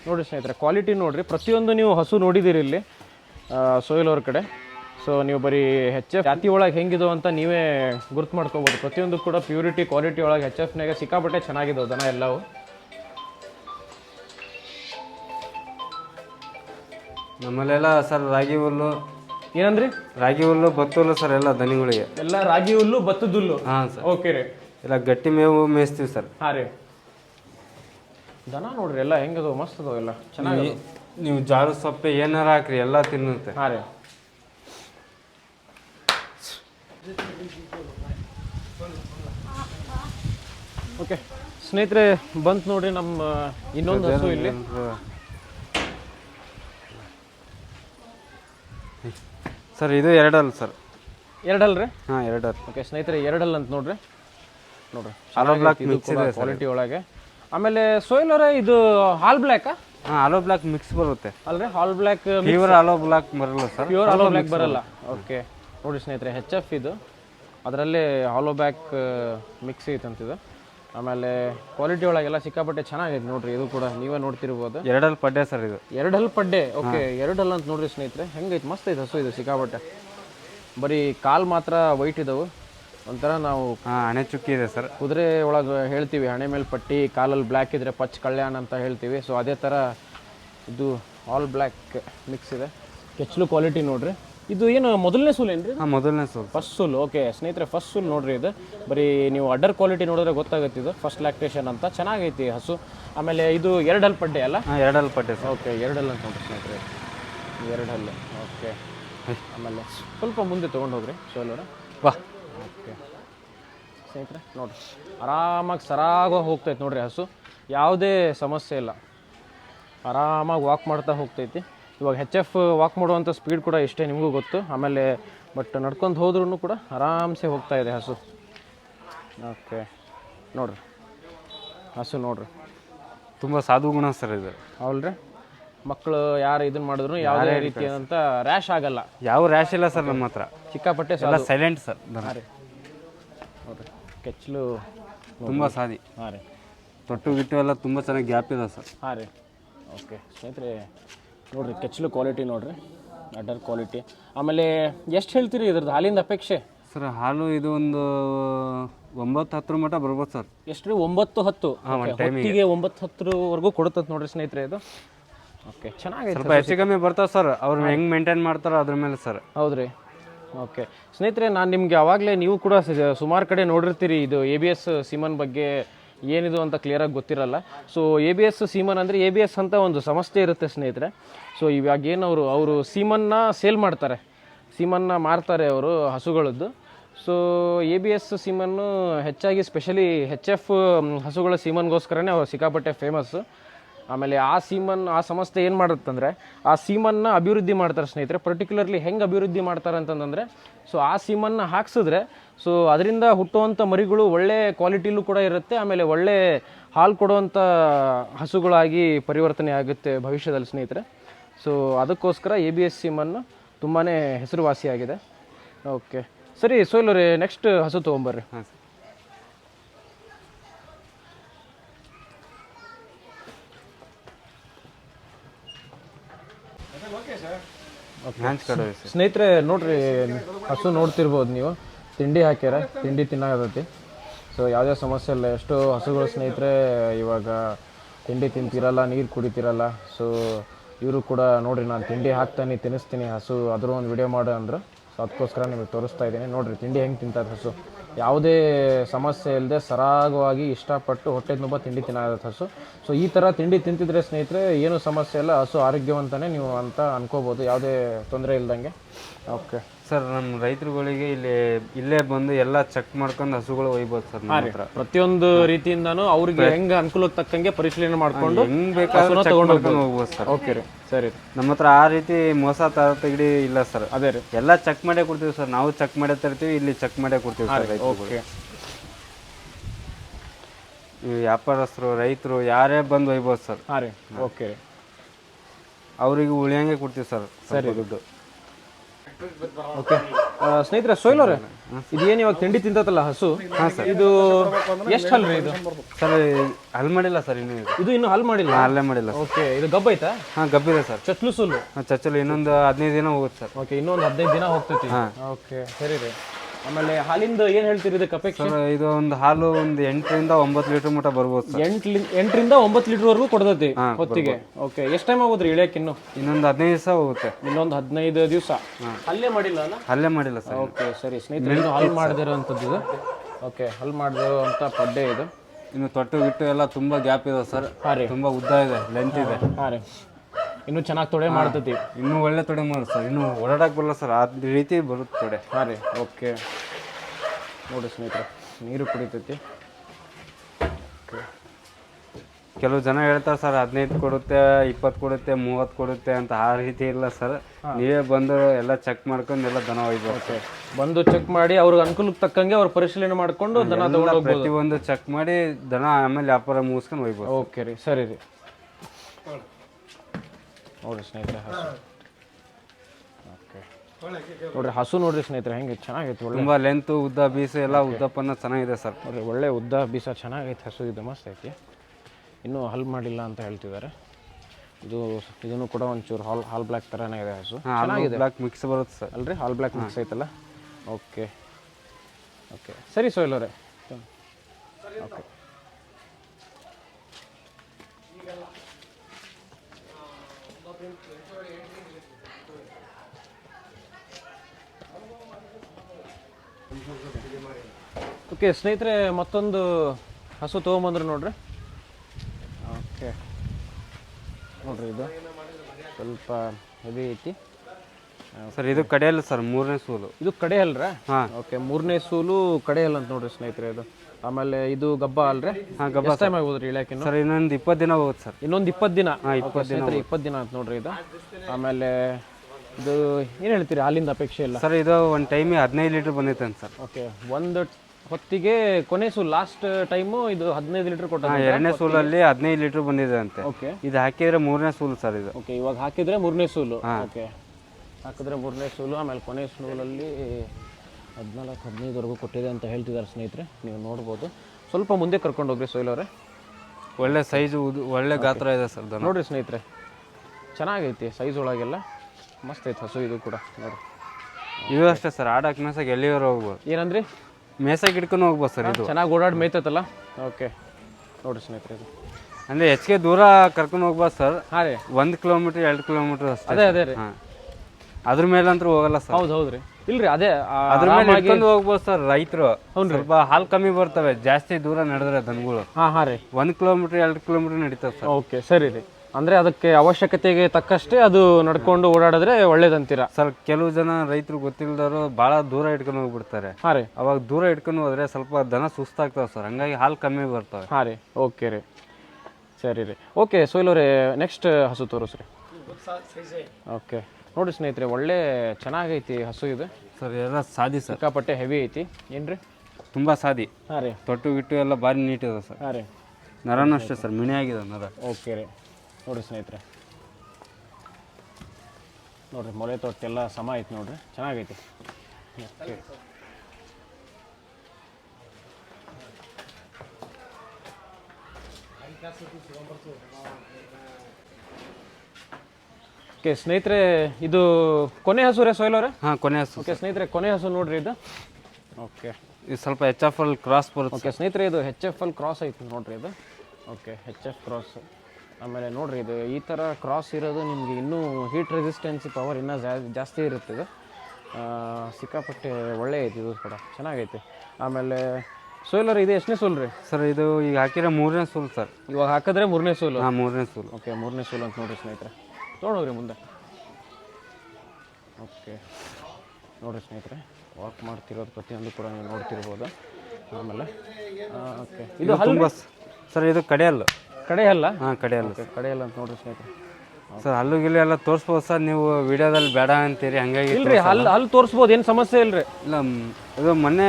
ನೋಡಿರಿ ಸ್ನೇಹಿತರೆ ಕ್ವಾಲಿಟಿ ನೋಡ್ರಿ. ಪ್ರತಿಯೊಂದು ನೀವು ಹಸು ನೋಡಿದಿರಿ ಇಲ್ಲಿ ಸೋಯಲ್ ಅವ್ರ ಕಡೆ. ಸೊ ನೀವು ಬರೀ ಹೆಚ್ ಎಫ್ ಜಾತಿ ಒಳಗೆ ಹೆಂಗಿದೋ ಅಂತ ನೀವೇ ಗುರ್ತು ಮಾಡ್ಕೋಬೋದು. ಪ್ರತಿಯೊಂದು ಕೂಡ ಪ್ಯೂರಿಟಿ ಕ್ವಾಲಿಟಿ ಒಳಗೆ ಹೆಚ್ ಎಫ್ನಾಗ ಸಿಕ್ಕಾಪಟ್ಟೆ ಚೆನ್ನಾಗಿದ್ದಾವೆ ದನ ಎಲ್ಲವೂ. ನಮ್ಮಲ್ಲೆಲ್ಲ ಸರ್ ರಾಗಿ ಹುಲ್ಲು. ಏನಂದ್ರಿ? ರಾಗಿ ಹುಲ್ಲು ಭತ್ತ ಹುಲ್ಲು ಸರ್ ಎಲ್ಲ ದನಿಗಳಿಗೆ. ಎಲ್ಲ ರಾಗಿ ಹುಲ್ಲು ಭತ್ತದ ಹುಲ್ಲು? ಹಾಂ ಸರ್. ಓಕೆ ರೀ. ಎಲ್ಲ ಗಟ್ಟಿ ಮೇವು ಮೇಯಿಸ್ತೀವಿ ಸರ್. ಹಾಂ ರೀ. ದನ ನೋಡ್ರಿ ಎಲ್ಲ ಹೆಂಗದು ಮಸ್ತ್ ಅದಾವ ಎಲ್ಲ. ಚೆನ್ನಾಗಿ ನೀವು ಜಾರು ಸೊಪ್ಪೆ ಏನಾರ ಹಾಕ್ರಿ ಎಲ್ಲ ತಿನ್ನುತ್ತೆ. ಹಾಂ ರೀ. ಓಕೆ. ಸ್ನೇಹಿತರೆ ಬಂತು ನೋಡ್ರಿ ನಮ್ಮ ಇನ್ನೊಂದು ಹಸು ಇಲ್ಲಿ. ಸರ್ ಇದು ಎರಡಲ್ಲ ಸರ್. ಎರಡಲ್ರಿ? ಹಾಂ ಎರಡಲ್ಲ. ಓಕೆ ಸ್ನೇಹಿತರೆ ಎರಡಲ್ಲ ಅಂತ ನೋಡ್ರಿ. ನೋಡ್ರಿ ಆಲೋ ಬ್ಲಾಕ್ ಮಿಕ್ಸ್ ಇದೆ ಕ್ವಾಲಿಟಿ ಒಳಗೆ. ಆಮೇಲೆ ಸೋಯ್ಲವ್ರೆ ಇದು ಹಾಲ್ ಬ್ಲ್ಯಾಕಾ? ಹಾಂ ಆಲೋ ಬ್ಲಾಕ್ ಮಿಕ್ಸ್ ಬರುತ್ತೆ. ಅಲ್ರಿ ಹಾಲ್ ಬ್ಲ್ಯಾಕ್ ಪ್ಯೂರ್ ಆಲೋ ಬ್ಲಾಕ್ ಬರಲ್ಲ ಸರ್. ಪ್ಯೂರ್ ಆಲೋ ಬ್ಲ್ಯಾಕ್ ಬರಲ್ಲ. ಓಕೆ. ನೋಡಿ ಸ್ನೇಹಿತರೆ ಹೆಚ್ ಎಫ್ ಇದು. ಅದರಲ್ಲಿ ಹಾಲೋ ಬ್ಯಾಕ್ ಮಿಕ್ಸ್ ಐತಂತಿದು ಆಮೇಲೆ ಕ್ವಾಲಿಟಿ ಒಳಗೆಲ್ಲ ಸಿಕ್ಕಾಪಟ್ಟೆ ಚೆನ್ನಾಗಿದೆ ನೋಡ್ರಿ ಇದು ಕೂಡ ನೀವೇ ನೋಡ್ತಿರ್ಬೋದು. ಎರಡಲ್ಲಿ ಪಡ್ಡೆ ಸರ್ ಇದು. ಎರಡು ಹಲ್ ಪಡ್ಡೆ ಓಕೆ ಎರಡು ಹಲ್ ಅಂತ ನೋಡ್ರಿ ಸ್ನೇಹಿತರೆ ಹೆಂಗೈತೆ ಮಸ್ತ್ ಐತೆ ಹಸು ಇದು ಸಿಕ್ಕಾಪಟ್ಟೆ. ಬರೀ ಕಾಲು ಮಾತ್ರ ವೈಟ್ ಇದಾವೆ. ಒಂಥರ ನಾವು ಹಣೆ ಚುಕ್ಕಿ ಇದೆ ಸರ್. ಕುದುರೆ ಒಳಗೆ ಹೇಳ್ತೀವಿ ಹಣೆ ಮೇಲೆ ಪಟ್ಟಿ ಕಾಲಲ್ಲಿ ಬ್ಲ್ಯಾಕ್ ಇದ್ರೆ ಪಚ್ ಕಲ್ಯಾಣ ಅಂತ ಹೇಳ್ತೀವಿ. ಸೊ ಅದೇ ಥರ ಇದು ಆಲ್ ಬ್ಲ್ಯಾಕ್ ಮಿಕ್ಸ್ ಇದೆ. ಕೆಚ್ಚಲು ಕ್ವಾಲಿಟಿ ನೋಡ್ರಿ. ಇದು ಏನು ಮೊದಲನೇ ಸೂಲ್ ಏನ್ರಿ ಹಾಂ ಮೊದಲನೇ ಸೂಲ್. ಫಸ್ಟ್ ಸೂಲ್ ಓಕೆ ಸ್ನೇಹಿತರೆ ಫಸ್ಟ್ ಸೂಲ್ ನೋಡ್ರಿ ಇದು. ಬರೀ ನೀವು ಅಡ್ಡರ್ ಕ್ವಾಲಿಟಿ ನೋಡಿದ್ರೆ ಗೊತ್ತಾಗುತ್ತೆ ಇದು. ಫಸ್ಟ್ ಲ್ಯಾಕ್ಟೇಷನ್ ಅಂತ. ಚೆನ್ನಾಗೈತಿ ಹಸು. ಆಮೇಲೆ ಇದು ಎರಡು ಹಲ್ ಪಡ್ಡೆ ಅಲ್ಲ? ಹಾಂ ಹಲ್ ಪಡ್ಡೆ ಸರ್. ಓಕೆ ಎರಡು ಹಲ್ ಅಂತ ಸ್ನೇಹಿತರೆ. ಎರಡು ಹಲ್ಲು ಓಕೆ ಆಮೇಲೆ ಸ್ವಲ್ಪ ಮುಂದೆ ತೊಗೊಂಡು ಹೋಗ್ರಿ ಅವರ ವಾ. ಓಕೆ ಸ್ನೇಹಿತರೆ ನೋಡ್ರಿ. ಆರಾಮಾಗಿ ಸರಾಗ ಹೋಗ್ತೈತೆ ನೋಡ್ರಿ ಹಸು. ಯಾವುದೇ ಸಮಸ್ಯೆ ಇಲ್ಲ. ಆರಾಮಾಗಿ ವಾಕ್ ಮಾಡ್ತಾ ಹೋಗ್ತೈತಿ. ಇವಾಗ ಹೆಚ್ ಎಫ್ ವಾಕ್ ಮಾಡುವಂಥ ಸ್ಪೀಡ್ ಕೂಡ ಇಷ್ಟೇ ನಿಮಗೂ ಗೊತ್ತು. ಆಮೇಲೆ ಬಟ್ ನಡ್ಕೊಂಡು ಹೋದ್ರೂ ಕೂಡ ಆರಾಮ್ಸೆ ಹೋಗ್ತಾ ಇದೆ ಹಸು. ಓಕೆ ನೋಡ್ರಿ. ಹಸು ನೋಡ್ರಿ. ತುಂಬ ಸಾಧು ಗುಣ ಸರ್ ಇದು. ಅವಲ್ರಿ ಮಕ್ಕಳು ಯಾರು ಇದನ್ನ ಮಾಡಿದ್ರು ಯಾವುದೇ ರೀತಿಯಾದಂಥ ರ್ಯಾಶ್ ಆಗಲ್ಲ. ಯಾವ ರ್ಯಾಶ್ ಇಲ್ಲ ಸರ್ ನಮ್ಮ ಹತ್ರ. ಸಿಕ್ಕಾಪಟ್ಟೆ ಎಲ್ಲ ಸೈಲೆಂಟ್ ಸರ್. ಹಾಂ ರೀ ನೋಡ್ರಿ. ಕೆಚ್ಚಲು. ತುಂಬ ಸಾದಿ ಹಾಂ ರೀ ತೊಟ್ಟು ಗಿಟ್ಟು ಎಲ್ಲ ತುಂಬ ಚೆನ್ನಾಗಿ ಗ್ಯಾಪ್ ಇದೆ ಸರ್. ಹಾಂ ರೀ ಓಕೆ ಸ್ನೇಹಿತರೆ ನೋಡಿರಿ ಕೆಚ್ಚಲು ಕ್ವಾಲಿಟಿ ನೋಡ್ರಿ. ಅಡ್ಡರ್ ಕ್ವಾಲಿಟಿ ಆಮೇಲೆ ಎಷ್ಟು ಹೇಳ್ತೀರಿ ಇದ್ರದ್ದು? ಹಾಲಿಂದ ಅಪೇಕ್ಷೆ? ಸರ್ ಹಾಲು ಇದು ಒಂದು ಒಂಬತ್ತು ಹತ್ತರ ಮಟ್ಟ ಬರ್ಬೋದು ಸರ್. ಎಷ್ಟು ರೀ? ಒಂಬತ್ತು ಹತ್ತು. ಹೊತ್ತಿಗೆ ಒಂಬತ್ತು ಹತ್ತರವರೆಗೂ ಕೊಡುತ್ತೆ ನೋಡ್ರಿ ಸ್ನೇಹಿತರೆ ಇದು. ಓಕೆ ಚೆನ್ನಾಗಿದೆ ಸ್ವಲ್ಪ ಹೆಚ್ಚು ಕಮ್ಮಿ ಬರ್ತಾವೆ ಸರ್. ಅವ್ರು ಹೆಂಗೆ ಮೇಂಟೈನ್ ಮಾಡ್ತಾರೋ ಅದ್ರ ಮೇಲೆ ಸರ್. ಹೌದ್ರಿ. ಓಕೆ ಸ್ನೇಹಿತರೆ ನಾನು ನಿಮ್ಗೆ ಅವಾಗಲೇ ನೀವು ಕೂಡ ಸುಮಾರು ಕಡೆ ನೋಡಿರ್ತೀರಿ ಇದು ಎ ಬಿ ಎಸ್ ಸಿಮನ್ ಬಗ್ಗೆ. ಏನಿದು ಅಂತ ಕ್ಲಿಯರಾಗಿ ಗೊತ್ತಿರಲ್ಲ. So A B S semen ಅಂದರೆ ಎ ಬಿ ಎಸ್ ಅಂತ ಒಂದು ಸಂಸ್ಥೆ ಇರುತ್ತೆ ಸ್ನೇಹಿತರೆ. ಸೊ ಇವಾಗ ಏನು ಅವರು ಅವರು ಸೀಮನ್ನ ಸೇಲ್ ಮಾಡ್ತಾರೆ. ಸೀಮನ್ನ ಮಾರ್ತಾರೆ ಅವರು ಹಸುಗಳದ್ದು. ಸೊ ಎ ಬಿ ಎಸ್ ಸೀಮನ್ನು ಹೆಚ್ಚಾಗಿ ಸ್ಪೆಷಲಿ ಹೆಚ್ ಎಫ್ ಹಸುಗಳ ಸೀಮನ್ಗೋಸ್ಕರನೇ ಅವ್ರು ಸಿಕ್ಕಾಪಟ್ಟೆ ಫೇಮಸ್ಸು ಆಮೇಲೆ ಆ ಸೀಮನ್, ಆ ಸಂಸ್ಥೆ ಏನು ಮಾಡುತ್ತಂದ್ರೆ, ಆ ಸೀಮನ್ನ ಅಭಿವೃದ್ಧಿ ಮಾಡ್ತಾರೆ ಸ್ನೇಹಿತರೆ. ಪರ್ಟಿಕ್ಯುಲರ್ಲಿ ಹೆಂಗೆ ಅಭಿವೃದ್ಧಿ ಮಾಡ್ತಾರೆ ಅಂತಂದ್ರೆ ಸೊ ಆ ಸೀಮನ್ನ ಹಾಕ್ಸಿದ್ರೆ ಸೊ ಅದರಿಂದ ಹುಟ್ಟುವಂಥ ಮರಿಗಳು ಒಳ್ಳೆ ಕ್ವಾಲಿಟಿಲೂ ಕೂಡ ಇರುತ್ತೆ, ಆಮೇಲೆ ಒಳ್ಳೆ ಹಾಲು ಕೊಡುವಂಥ ಹಸುಗಳಾಗಿ ಪರಿವರ್ತನೆ ಆಗುತ್ತೆ ಭವಿಷ್ಯದಲ್ಲಿ ಸ್ನೇಹಿತರೆ. ಸೊ ಅದಕ್ಕೋಸ್ಕರ ಎ ಬಿ ಎಸ್ ಸೀಮನ್ನು ತುಂಬಾ ಹೆಸರುವಾಸಿಯಾಗಿದೆ. ಓಕೆ ಸರಿ ಸೋಯ್ಲವ್ರಿ ನೆಕ್ಸ್ಟ್ ಹಸು ತೊಗೊಂಬರ್ರಿ. ಹಾಂ ಸರ್ ಹ್ಯಾಂಚ್ ಕಡೆ ಸರ್ ಸ್ನೇಹಿತರೆ, ನೋಡ್ರಿ, ಹಸು ನೋಡ್ತಿರ್ಬೋದು ನೀವು. ತಿಂಡಿ ಹಾಕ್ಯಾರ, ತಿಂಡಿ ತಿನ್ನಾಗತ್ತೈತಿ ಸೊ ಯಾವುದೇ ಸಮಸ್ಯೆ ಇಲ್ಲ. ಎಷ್ಟೋ ಹಸುಗಳು ಸ್ನೇಹಿತರೆ, ಇವಾಗ ತಿಂಡಿ ತಿಂತಿರಲ್ಲ, ನೀರು ಕುಡಿತಿರಲ್ಲ. ಸೊ ಇವರು ಕೂಡ ನೋಡ್ರಿ, ನಾನು ತಿಂಡಿ ಹಾಕ್ತಾನೆ, ತಿನ್ನಿಸ್ತೀನಿ ಹಸು. ಅದ್ರ ಒಂದು ವಿಡಿಯೋ ಮಾಡು ಅಂದ್ರೆ. ಸೊ ಅದಕ್ಕೋಸ್ಕರ ನಿಮಗೆ ತೋರಿಸ್ತಾ ಇದ್ದೀನಿ. ನೋಡ್ರಿ, ತಿಂಡಿ ಹೆಂಗೆ ತಿಂತದೆ ಹಸು? ಯಾವುದೇ ಸಮಸ್ಯೆ ಇಲ್ಲದೆ ಸರಾಗವಾಗಿ ಇಷ್ಟಪಟ್ಟು ಹೊಟ್ಟೆ ತುಂಬ ತಿಂಡಿ ತಿನ್ನೋದು ಹಸು ಸೊ ಈ ಥರ ತಿಂಡಿ ತಿಂತಿದ್ರೆ ಸ್ನೇಹಿತರೆ ಏನು ಸಮಸ್ಯೆ ಇಲ್ಲ ಹಸು ಆರೋಗ್ಯವಂತನೇ ನೀವು ಅಂತ ಅನ್ಕೋಬೋದು ಯಾವುದೇ ತೊಂದರೆ ಇಲ್ದಂಗೆ. ಓಕೆ ಸರ್ ನಮ್ಮ ರೈತರುಗಳಿಗೆ ಇಲ್ಲಿ ಇಲ್ಲೇ ಬಂದು ಎಲ್ಲ ಚೆಕ್ ಮಾಡ್ಕೊಂಡು ಹಸುಗಳು ಒಯ್ಬೋದು ಸರ್ ನಮ್ಮ ಹತ್ರ. ಪ್ರತಿಯೊಂದು ರೀತಿಯಿಂದನೂ ಅವ್ರಿಗೆ ಹೆಂಗೆ ಅನುಕೂಲಕ್ಕೆ ತಕ್ಕಂಗೆ ಪರಿಶೀಲನೆ ಮಾಡ್ಕೊಂಡು ಹೆಂಗ್ ಬೇಕಾದ್ರೂ ತಗೊಂಡು ಮಾಡ್ಕೊಂಡು ಹೋಗ್ಬೋದು. ಸರ್. ಓಕೆ ರೀ. ಸರಿ ನಮ್ಮ ಹತ್ರ ಆ ರೀತಿ ಮೋಸ ತರ ತೆಗಡಿ ಇಲ್ಲ ಸರ್. ಅದೇ ರೀ. ಎಲ್ಲ ಚೆಕ್ ಮಾಡೇ ಕೊಡ್ತೀವಿ ಸರ್. ನಾವು ಚೆಕ್ ಮಾಡೇ ತರ್ತೀವಿ ಇಲ್ಲಿ ಚೆಕ್ ಮಾಡೇ ಕೊಡ್ತೀವಿ ಸರ್ ರೈತರುಗಳು. ಓಕೆ. ವ್ಯಾಪಾರಸ್ಥರು ರೈತರು ಯಾರೇ ಬಂದು ಒಯ್ಬೋದು ಸರ್. ಹಾಂ ರೀ. ಓಕೆ ರೀ. ಅವರಿಗೆ ಉಳಿಯಂಗೆ ಕೊಡ್ತೀವಿ ಸರ್ ಸರಿ. ದುಡ್ಡು. ಓಕೆ. ಸ್ನೇಹಿತರೆ ಸೋಯ್ಲವ್ರೆ ಇದು ಏನು ಇವಾಗ ತಿಂಡಿ ತಿಂತತಲ್ಲ ಹಸು? ಇದು ಎಷ್ಟು ಹಲ್ ರೀ ಇದು? ಸರ್ ಹಲ್ ಮಾಡಿಲ್ಲ ಸರ್ ಇನ್ನೂ ಇದು. ಇದು ಇನ್ನು ಹಲ್ ಮಾಡಿಲ್ಲ? ಅಲ್ಲೇ ಮಾಡಿಲ್ಲ ಓಕೆ ಇದು ಗಬ್ಬ ಐತಾ ಹಾಂ ಗಬ್ಬಿದೆ ಸರ್. ಚಚ್ಲು ಸುಲ್ಲು ಚಚ್ಚಲು ಇನ್ನೊಂದು ಹದಿನೈದು ದಿನ ಹೋಗುತ್ತೆ ಸರ್. ಓಕೆ ಇನ್ನೊಂದು ಹದಿನೈದು ದಿನ ಹೋಗ್ತೈತಿ? ಓಕೆ ಸರಿ ರೀ. ಆಮೇಲೆ ಹಾಲಿಂದ ಏನ್ ಹೇಳ್ತೀರಿ ಇದಕ್ಕೆ ಅಪೇಕ್ಷೆ? ಸರ್ ಇದು ಒಂದು ಹಾಲು ಒಂದು ಎಂಟರಿಂದ ಒಂಬತ್ತು ಲೀಟರ್ ಮಟ್ಟ ಬರ್ಬೋದು ಸರ್. ಎಂಟು ಎಂಟರಿಂದ ಒಂಬತ್ತು ಲೀಟರ್ವರೆಗೂ ಕೊಡ್ತೈತಿ ಹೊತ್ತಿಗೆ. ಓಕೆ ಎಷ್ಟು ಟೈಮ್ ಆಗೋದ್ರಿ ಇಳಿಯಕ್ಕೆ ಇನ್ನು? ಇನ್ನೊಂದು ಹದಿನೈದು ದಿವಸ ಹೋಗುತ್ತೆ. ಇನ್ನೊಂದು ಹದಿನೈದು ದಿವಸ. ಅಲ್ಲೇ ಮಾಡಿಲ್ಲ ಅಲ್ಲ? ಅಲ್ಲೇ ಮಾಡಿಲ್ಲ ಸರ್. ಓಕೆ ಸರಿ. ಸ್ನೇಹಿತರೆ ಹಾಲು ಮಾಡದಿರೋಂಥದ್ದು ಇದು. ಓಕೆ ಹಲ್ ಮಾಡದಿರೋಂಥ ಪಡ್ಡೆ ಇದು. ಇನ್ನು ತೊಟ್ಟು ಬಿಟ್ಟು ಎಲ್ಲ ತುಂಬಾ ಗ್ಯಾಪ್ ಇದೆ ಸರ್. ಹಾಂ ರೀ. ತುಂಬಾ ಉದ್ದ ಇದೆ ಲೆಂತ್ ಇದೆ. ಹಾಂ ರೀ. ಇನ್ನೂ ಚೆನ್ನಾಗಿ ತೊಡೆ ಮಾಡ್ತೈತಿ. ಇನ್ನೂ ಒಳ್ಳೆ ತೊಡೆ ಮಾಡಿ ಸರ್. ಇನ್ನೂ ಓಡಾಡಕ್ ಬರಲ್ಲ ಸರ್. ಆ ರೀತಿ ಬರುತ್ತೆ ತೊಡೆ. ಹಾಂ ರೀ. ಓಕೆ. ನೋಡಿ ಸ್ನೇಹಿತರೆ ನೀರು ಕುಡಿತೈತಿ. ಕೆಲವು ಜನ ಹೇಳ್ತಾರೆ ಸರ್ ಹದಿನೈದು ಕೊಡುತ್ತೆ ಇಪ್ಪತ್ತು ಕೊಡುತ್ತೆ ಮೂವತ್ತು ಕೊಡುತ್ತೆ ಅಂತ ಆ ರೀತಿ ಇಲ್ಲ ಸರ್. ನೀವೇ ಬಂದು ಎಲ್ಲ ಚೆಕ್ ಮಾಡ್ಕೊಂಡು ಎಲ್ಲ ದನ ಒಯ್ಬೋದು ಸರ್. ಬಂದು ಚೆಕ್ ಮಾಡಿ ಅವ್ರಿಗೆ ಅನುಕೂಲಕ್ಕೆ ತಕ್ಕಂಗೆ ಅವ್ರು ಪರಿಶೀಲನೆ ಮಾಡಿಕೊಂಡು ದನ ತಗೊಂಡು ಪ್ರತಿಯೊಂದು ಚೆಕ್ ಮಾಡಿ ದನ ಆಮೇಲೆ ವ್ಯಾಪಾರ ಮುಗಿಸ್ಕೊಂಡು ಒಯ್ಬೋದು ಓಕೆ ರೀ. ಸರಿ ರೀ. ನೋಡ್ರಿ ಸ್ನೇಹಿತರೆ ಹಸು. ಓಕೆ. ನೋಡ್ರಿ ಹಸು ನೋಡ್ರಿ ಸ್ನೇಹಿತರೆ ಹೆಂಗೆ ಚೆನ್ನಾಗೈತೆ ಒಳ್ಳೆ. ತುಂಬಾ ಲೆಂತ್ ಉದ್ದ ಬೀಸ ಎಲ್ಲ ಉದ್ದಪ್ಪನ ಚೆನ್ನಾಗಿದೆ ಸರ್. ನೋಡ್ರಿ ಒಳ್ಳೆ ಉದ್ದ ಬೀಸ ಚೆನ್ನಾಗೈತೆ ಹಸು ಇದು ಮಸ್ತ್ ಐತಿ. ಇನ್ನೂ ಹಲ್ ಮಾಡಿಲ್ಲ ಅಂತ ಹೇಳ್ತಿದ್ದಾರೆ. ಇದು ಇದನ್ನು ಕೂಡ ಒಂಚೂರು ಹಾಲ್ ಹಾಲ್ ಬ್ಲ್ಯಾಕ್ ಥರನೇ ಇದೆ ಹಸು. ಚೆನ್ನಾಗಿದೆ. ಬ್ಲಾಕ್ ಮಿಕ್ಸ್ ಬರುತ್ತೆ ಸರ್. ಅಲ್ರಿ ಹಾಲ್ ಬ್ಲ್ಯಾಕ್ ಮಿಕ್ಸ್ ಐತಲ್ಲ? ಓಕೆ. ಓಕೆ. ಸರಿ ಸೋಯ್ಲವ್ರೆ ಓಕೆ. ಓಕೆ ಸ್ನೇಹಿತರೆ ಮತ್ತೊಂದು ಹಸು ತೊಗೊಂಬಂದ್ರು ನೋಡ್ರಿ. ಓಕೆ ನೋಡ್ರಿ ಇದು. ಸ್ವಲ್ಪ ಹೆವಿ ಐತಿ. ಸರ್ ಇದು ಕಡೆಯಲ್ಲ ಸರ್ ಮೂರನೇ ಸೂಲು. ಇದು ಕಡೆ ಅಲ್ರ ಹಾ. ಓಕೆ ಮೂರನೇ ಸೂಲು ಕಡೆ ಅಲ್ಲ ಅಂತ ನೋಡ್ರಿ ಸ್ನೇಹಿತರೆ ಇದು. ಆಮೇಲೆ ಇದು ಗಬ್ಬ ಅಲ್ರಿ? ಹಾಂ ಗಬ್ಬ ಎಷ್ಟು ಟೈಮ್ ರೀ ಇಳ್ಯಾಕಿನ್ನು ಸರ್ ಇನ್ನೊಂದು ಇಪ್ಪತ್ತು ದಿನ ಹೋಗುತ್ತೆ ಸರ್. ಇನ್ನೊಂದು ಇಪ್ಪತ್ತು ದಿನ? ಇಪ್ಪತ್ತು ದಿನ ಇಪ್ಪತ್ತು ದಿನ ಅಂತ ನೋಡ್ರಿ ಇದು. ಆಮೇಲೆ ಇದು ಏನು ಹೇಳ್ತೀರಿ ಹಾಲಿಂದ ಅಪೇಕ್ಷೆ ಇಲ್ಲ? ಸರ್ ಇದು ಒಂದು ಟೈಮಿಗೆ ಹದಿನೈದು ಲೀಟ್ರ್ ಬಂದೈತೆ ಸರ್. ಓಕೆ ಒಂದು ಹೊತ್ತಿಗೆ ಕೊನೆ ಸೂಲ್ ಲಾಸ್ಟ್ ಟೈಮು ಇದು ಹದಿನೈದು ಲೀಟರ್ ಕೊಟ್ಟ ಎರಡನೇ ಸೂಲಲ್ಲಿ ಹದಿನೈದು ಲೀಟ್ರ್ ಬಂದಿದೆ ಅಂತೆ. ಓಕೆ. ಇದು ಹಾಕಿದ್ರೆ ಮೂರನೇ ಸೂಲು ಸರ್ ಇದು. ಓಕೆ ಇವಾಗ ಹಾಕಿದ್ರೆ ಮೂರನೇ ಸೂಲು. ಓಕೆ ಹಾಕಿದ್ರೆ ಮೂರನೇ ಸೂಲು ಆಮೇಲೆ ಕೊನೆ ಸೂಲಲ್ಲಿ ಹದಿನಾಲ್ಕು ಹದಿನೈದುವರೆಗೂ ಕೊಟ್ಟಿದೆ ಅಂತ ಹೇಳ್ತಿದ್ದಾರೆ ಸ್ನೇಹಿತರೆ ನೀವು ನೋಡ್ಬೋದು. ಸ್ವಲ್ಪ ಮುಂದೆ ಕರ್ಕೊಂಡು ಹೋಗ್ರಿ ಅವರೇ. ಒಳ್ಳೆ ಸೈಜು ಒಳ್ಳೆ ಗಾತ್ರ ಇದೆ ಸರ್ ನೋಡಿರಿ ನೋಡ್ರಿ ಸ್ನೇಹಿತರೆ ಚೆನ್ನಾಗೈತಿ ಸೈಜ್ ಒಳಗೆಲ್ಲ. ಮಸ್ತ್ ಐತೆ ಹಸು ಇದು ಕೂಡ ನೋಡಿ. ಇದು ಅಷ್ಟೇ ಸರ್ ಆಡಕ್ಕೆ ಮೇಸಾಗಿ ಎಲ್ಲಿವರೆಗೆ ಹೋಗ್ಬೋದು. ಏನಂದ್ರಿ? ಮೇಸಾಗಿ ಹಿಡ್ಕೊಂಡು ಹೋಗ್ಬೋದು ಸರ್ ಇದು. ಚೆನ್ನಾಗಿ ಓಡಾಡಿ ಮೇಯ್ತೈತಲ್ಲ? ಓಕೆ. ನೋಡಿ ಸ್ನೇಹಿತರೆ ಇದು. ಅಂದರೆ ಹೆಚ್ಚಿಗೆ ದೂರ ಕರ್ಕೊಂಡು ಹೋಗ್ಬೋದು ಸರ್. ಹಾಂ ರೀ ಒಂದು ಕಿಲೋಮೀಟ್ರ್ ಎರಡು ಕಿಲೋಮೀಟ್ರ್ ಅಷ್ಟೇ ಅದೇ ಅದೇ ರೀ. ಹಾಂ. ಅದ್ರ ಮೇಲಂತೂ ಹೋಗಲ್ಲ ಸರ್. ಹೌದು ಹೌದ್ರಿ. ರೀ ಇಲ್ರಿ ಅದೇ ಆ, ಅದ್ರ ಮೇಲೆ ಆರಾಮಾಗಿ ಹಿಡ್ಕೊಂಡು ಹೋಗ್ಬೋದು ಸರ್ ರೈತರು. ಸ್ವಲ್ಪ ಹಾಲು ಕಮ್ಮಿ ಬರ್ತವೆ ಜಾಸ್ತಿ ದೂರ ನಡೆದ್ರೆ ದನಗಳು. ಹಾ ಹಾ ರೀ. ಒಂದು ಕಿಲೋಮೀಟರ್ ಎರಡು ಕಿಲೋಮೀಟರ್ ನಡೀತವೆ ಸರ್. ಓಕೆ ಸರಿ ರೀ. ಅಂದ್ರೆ ಅದಕ್ಕೆ ಅವಶ್ಯಕತೆಗೆ ತಕ್ಕಷ್ಟೇ ಅದು ನಡ್ಕೊಂಡು ಓಡಾಡಿದ್ರೆ ಒಳ್ಳೇದಂತೀರಾ? ಸರ್ ಕೆಲವು ಜನ ರೈತರು ಗೊತ್ತಿಲ್ಲದವರು ಬಹಳ ದೂರ ಇಟ್ಕೊಂಡು ಹೋಗ್ಬಿಡ್ತಾರೆ. ಹಾಂ ರೀ. ಅವಾಗ ದೂರ ಇಟ್ಕೊಂಡು ಹೋದ್ರೆ ಸ್ವಲ್ಪ ದನ ಸುಸ್ತಾಗ್ತಾವೆ ಸರ್. ಹಂಗಾಗಿ ಹಾಲು ಕಮ್ಮಿ ಬರ್ತವೆ. ಹಾಂ ರೀ. ಓಕೆ ರೀ. ಸರಿ ರೀ. ಓಕೆ ಸೋಯ್ಲವ್ರೆ ನೆಕ್ಸ್ಟ್ ಹಸು ತೋರಿಸ್ರಿ. ಓಕೆ. ನೋಡಿ ಸ್ನೇಹಿತರೆ ಒಳ್ಳೆ ಚೆನ್ನಾಗೈತಿ ಹಸು ಇದು. ಸರ್ ಎಲ್ಲ ಸಾದಿ ಸರ್. ಸಿಕ್ಕಾಪಟ್ಟೆ ಹೆವಿ ಐತಿ. ಏನ್ರಿ? ತುಂಬ ಸಾದಿ. ಹಾಂ ರೀ. ತೊಟ್ಟು ಗಿಟ್ಟು ಎಲ್ಲ ಭಾರಿ ನೀಟ್ ಇದೆ ಸರ್. ಹಾಂ ರೀ. ನರನೂ ಅಷ್ಟೇ ಸರ್ ಮಿಣಿ ಆಗಿದೆ ನರ. ಓಕೆ ರೀ. ನೋಡಿರಿ ಸ್ನೇಹಿತರೆ. ನೋಡ್ರಿ ಮೊಲೆ ತೊಟ್ಟೆಲ್ಲ ಸಮ ಐತಿ ನೋಡ್ರಿ. ಚೆನ್ನಾಗೈತಿ. ಓಕೆ. ಓಕೆ ಸ್ನೇಹಿತರೆ ಇದು ಕೊನೆ ಹಸು ರೇ ಸೊಯ್ಲವ್ರೆ ಹಾಂ ಕೊನೆ ಹಸು ಓಕೆ ಸ್ನೇಹಿತರೆ ಕೊನೆ ಹಸು ನೋಡ್ರಿ ಇದು. ಓಕೆ. ಇದು ಸ್ವಲ್ಪ ಎಚ್ ಎಫ್ ಎಲ್ ಕ್ರಾಸ್ ಬರುತ್ತೆ ಓಕೆ ಸ್ನೇಹಿತರೆ ಇದು ಹೆಚ್ ಎಫ್ ಎಲ್ ಕ್ರಾಸ್ ಐತೆ ನೋಡ್ರಿ ಇದು. ಓಕೆ ಹೆಚ್ ಎಫ್ ಕ್ರಾಸ್ ಆಮೇಲೆ ನೋಡ್ರಿ ಇದು ಈ ಥರ ಕ್ರಾಸ್ ಇರೋದು ನಿಮಗೆ ಇನ್ನೂ ಹೀಟ್ ರೆಸಿಸ್ಟೆನ್ಸಿ ಪವರ್ ಇನ್ನೂ ಜಾ- ಜಾಸ್ತಿ ಇರುತ್ತೆ ಇದು. ಸಿಕ್ಕಾಪಟ್ಟೆ ಒಳ್ಳೆ ಐತಿ ಇದು ಕೂಡ. ಚೆನ್ನಾಗೈತಿ. ಆಮೇಲೆ ಸೋಲರ್ ಇದು ಎಷ್ಟನೇ ಸೋಲ್ ರೀ? ಸರ್ ಇದು ಈಗ ಹಾಕಿರೋ ಮೂರನೇ ಸೋಲ್ ಸರ್. ಇವಾಗ ಹಾಕಿದ್ರೆ ಮೂರನೇ ಸೋಲು ಹಾಂ ಮೂರನೇ ಸೋಲ್ ಓಕೆ ಮೂರನೇ ಸೋಲ್ ಅಂತ ನೋಡಿರಿ ಸ್ನೇಹಿತರೆ. ತೊಗೊಂಡೋಗ್ರಿ ಮುಂದೆ. ಓಕೆ. ನೋಡಿರಿ ಸ್ನೇಹಿತರೆ ವಾಕ್ ಮಾಡ್ತಿರೋದು ಪ್ರತಿಯೊಂದು ಕೂಡ ನೀವು ನೋಡ್ತಿರ್ಬೋದು. ಆಮೇಲೆ ಓಕೆ. ಇದು ಹಲ್ಲು ಸರ್ ಇದು ಕಡೆಯಲ್ಲು ಕಡೆ ಅಲ್ಲ ಹಾಂ ಕಡೆಯಲ್ಲ ಓಕೆ ಕಡೆ ಅಲ್ಲ ಅಂತ ನೋಡಿರಿ ಸ್ನೇಹಿತರೆ. ಸರ್ ಹಲ್ಲು ಗಿಲ್ಲು ಎಲ್ಲ ತೋರಿಸ್ಬೋದು ಸರ್ ನೀವು ವಿಡಿಯೋದಲ್ಲಿ ಬೇಡ ಅಂತೀರಿ ಹಂಗಾಗಿ ಇಲ್ರಿ ಹಲ್ಲು ಹಲ್ಲು ತೋರಿಸ್ಬೋದು ಏನು ಸಮಸ್ಯೆ ಇಲ್ರಿ. ಇಲ್ಲ ಇದು ಮೊನ್ನೆ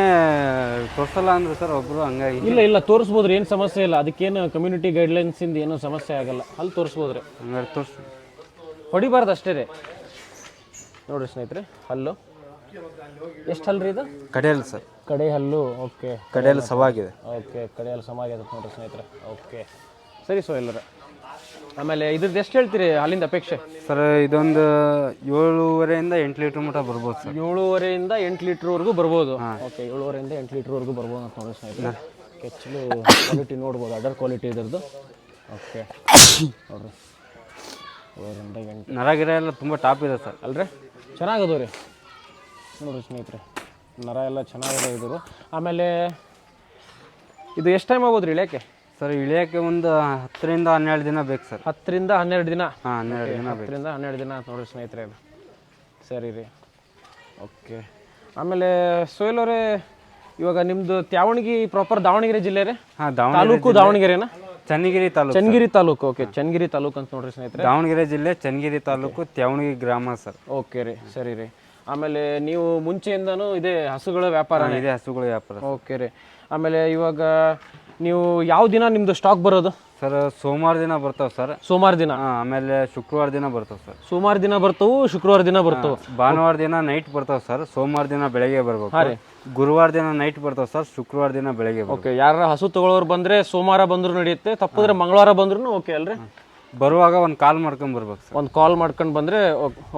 ತೋರಿಸಲ್ಲ ಅಂದ್ರೆ ಸರ್ ಒಬ್ಬರು ಹಂಗಾಗಿ. ಇಲ್ಲ ಇಲ್ಲ ತೋರಿಸ್ಬೋದ್ರಿ ಏನು ಸಮಸ್ಯೆ ಇಲ್ಲ. ಅದಕ್ಕೇನು ಕಮ್ಯುನಿಟಿ ಗೈಡ್ಲೈನ್ಸಿಂದ ಏನೂ ಸಮಸ್ಯೆ ಆಗಲ್ಲ. ಹಲ್ಲು ತೋರಿಸ್ಬೋದ್ರಿ. ಹಂಗಾಗಿ ತೋರಿಸ್ ಹೊಡಿಬಾರ್ದು ಅಷ್ಟೇ ರೀ. ನೋಡ್ರಿ ಸ್ನೇಹಿತರೆ ಹಲ್ಲು. ಎಷ್ಟು ಹಲ್ಲು ರೀ ಇದು? ಕಡೆಯಲ್ಲ ಸರ್. ಕಡೆ ಹಲ್ಲು ಓಕೆ. ಕಡೆಯಲ್ಲಿ ಸವಾಗಿದೆ ಓಕೆ ಕಡೆಯಲ್ಲಿ ಸವಾಗಿದೆ ನೋಡ್ರಿ ಸ್ನೇಹಿತರೆ. ಓಕೆ. ಸರಿ ಸೊ ಎಲ್ಲರ. ಆಮೇಲೆ ಇದ್ರದ್ದು ಎಷ್ಟು ಹೇಳ್ತೀರಿ ಅಲ್ಲಿಂದ ಅಪೇಕ್ಷೆ? ಸರ್ ಇದೊಂದು ಏಳುವರೆಯಿಂದ ಎಂಟು ಲೀಟ್ರ್ ಮಟ್ಟ ಬರ್ಬೋದು ಸರ್. ಏಳುವರೆಯಿಂದ ಎಂಟು ಲೀಟ್ರ್ವರೆಗೂ ಬರ್ಬೋದು. ಓಕೆ ಏಳುವರೆಯಿಂದ ಎಂಟು ಲೀಟ್ರ್ವರೆಗೂ ಬರ್ಬೋದು ಅಂತ ನೋಡಿ ಸ್ನೇಹಿತರೆ. ಕೆಚ್ಚಲು ಕ್ವಾಲಿಟಿ ನೋಡ್ಬೋದು ಅಡರ್ ಕ್ವಾಲಿಟಿ ಇದ್ರದ್ದು. ಓಕೆ. ನೋಡ್ರಿ. ಏಳುವರೆಯಿಂದ ಎಂಟು ನರ ಗಿರ ಎಲ್ಲ ತುಂಬ ಟಾಪ್ ಇದೆ ಸರ್. ಅಲ್ರಿ? ಚೆನ್ನಾಗದವು ರೀ. ನೋಡ್ರಿ ಸ್ನೇಹಿತರೆ ನರ ಎಲ್ಲ ಚೆನ್ನಾಗಿದೆ ಇದ್ರು ಆಮೇಲೆ ಇದು ಎಷ್ಟು ಟೈಮ್ ಆಗೋದ್ರಿ ಇಳಿಯಕ್ಕೆ? ಸರ್ ಇಳಿಯೋಕ್ಕೆ ಒಂದು ಹತ್ತರಿಂದ ಹನ್ನೆರಡು ದಿನ ಬೇಕು ಸರ್. ಹತ್ತರಿಂದ ಹನ್ನೆರಡು ದಿನ? ಹಾಂ ಹನ್ನೆರಡು ದಿನ ಬೇಕು. ಹತ್ತರಿಂದ ಹನ್ನೆರಡು ದಿನ ಅಂತ ನೋಡ್ರಿ ಸ್ನೇಹಿತರೆ ಅದು ಸರಿ ರೀ. ಓಕೆ ಆಮೇಲೆ ಸೋಯಲವ್ರೆ ಇವಾಗ ನಿಮ್ಮದು ತ್ಯಾವಣಗಿ ಪ್ರಾಪರ್ ದಾವಣಗೆರೆ ಜಿಲ್ಲೆ ರೀ? ಹಾಂ ದಾವಣಗೆರೆ ತಾಲೂಕು ದಾವಣಗೆರೆನಾ? ಚನ್ನಗಿರಿ ತಾಲೂಕು ಚನ್ನಗಿರಿ ತಾಲೂಕು ಓಕೆ. ಚನ್ನಗಿರಿ ತಾಲೂಕು ಅಂತ ನೋಡ್ರಿ ಸ್ನೇಹಿತರೆ. ದಾವಣಗೆರೆ ಜಿಲ್ಲೆ ಚನ್ನಗಿರಿ ತಾಲೂಕು ತ್ಯಾವಣಗಿ ಗ್ರಾಮ ಸರ್. ಓಕೆ ರೀ ಸರಿ ರೀ. ಆಮೇಲೆ ನೀವು ಮುಂಚೆಯಿಂದನೂ ಇದೇ ಹಸುಗಳ ವ್ಯಾಪಾರ ಇದೆ ಹಸುಗಳ ವ್ಯಾಪಾರ ಓಕೆ ರೀ. ಆಮೇಲೆ ಇವಾಗ ನೀವು ಯಾವ ದಿನ ನಿಮ್ಮದು ಸ್ಟಾಕ್ ಬರೋದು? ಸರ್ ಸೋಮವಾರ ದಿನ ಬರ್ತಾವ ಸರ್ ಸೋಮವಾರ ದಿನ? ಆಮೇಲೆ ಶುಕ್ರವಾರ ದಿನ ಬರ್ತಾವೆ ಸರ್ ಸೋಮವಾರ ದಿನ ಬರ್ತವು ಶುಕ್ರವಾರ ದಿನ ಬರ್ತವು. ಭಾನುವಾರ ದಿನ ನೈಟ್ ಬರ್ತಾವ ಸರ್ ಸೋಮವಾರ ದಿನ ಬೆಳಗ್ಗೆ ಬರ್ಬೇಕು. ಗುರುವಾರ ದಿನ ನೈಟ್ ಬರ್ತಾವ ಸರ್ ಶುಕ್ರವಾರ ದಿನ ಬೆಳಗ್ಗೆ ಬರ್ಬೇಕು. ಓಕೆ ಯಾರ ಹಸು ತಗೊಳ್ಳೋರು ಬಂದ್ರೆ ಸೋಮವಾರ ಬಂದ್ರು ನಡೆಯುತ್ತೆ ತಪ್ಪಿದ್ರೆ ಮಂಗಳವಾರ ಬಂದ್ರು ಓಕೆ ಅಲ್ರಿ? ಬರುವಾಗ ಒಂದು ಕಾಲ್ ಮಾಡ್ಕೊಂಡ್ ಬರ್ಬೇಕು ಸರ್ ಒಂದು ಕಾಲ್ ಮಾಡ್ಕೊಂಡು ಬಂದ್ರೆ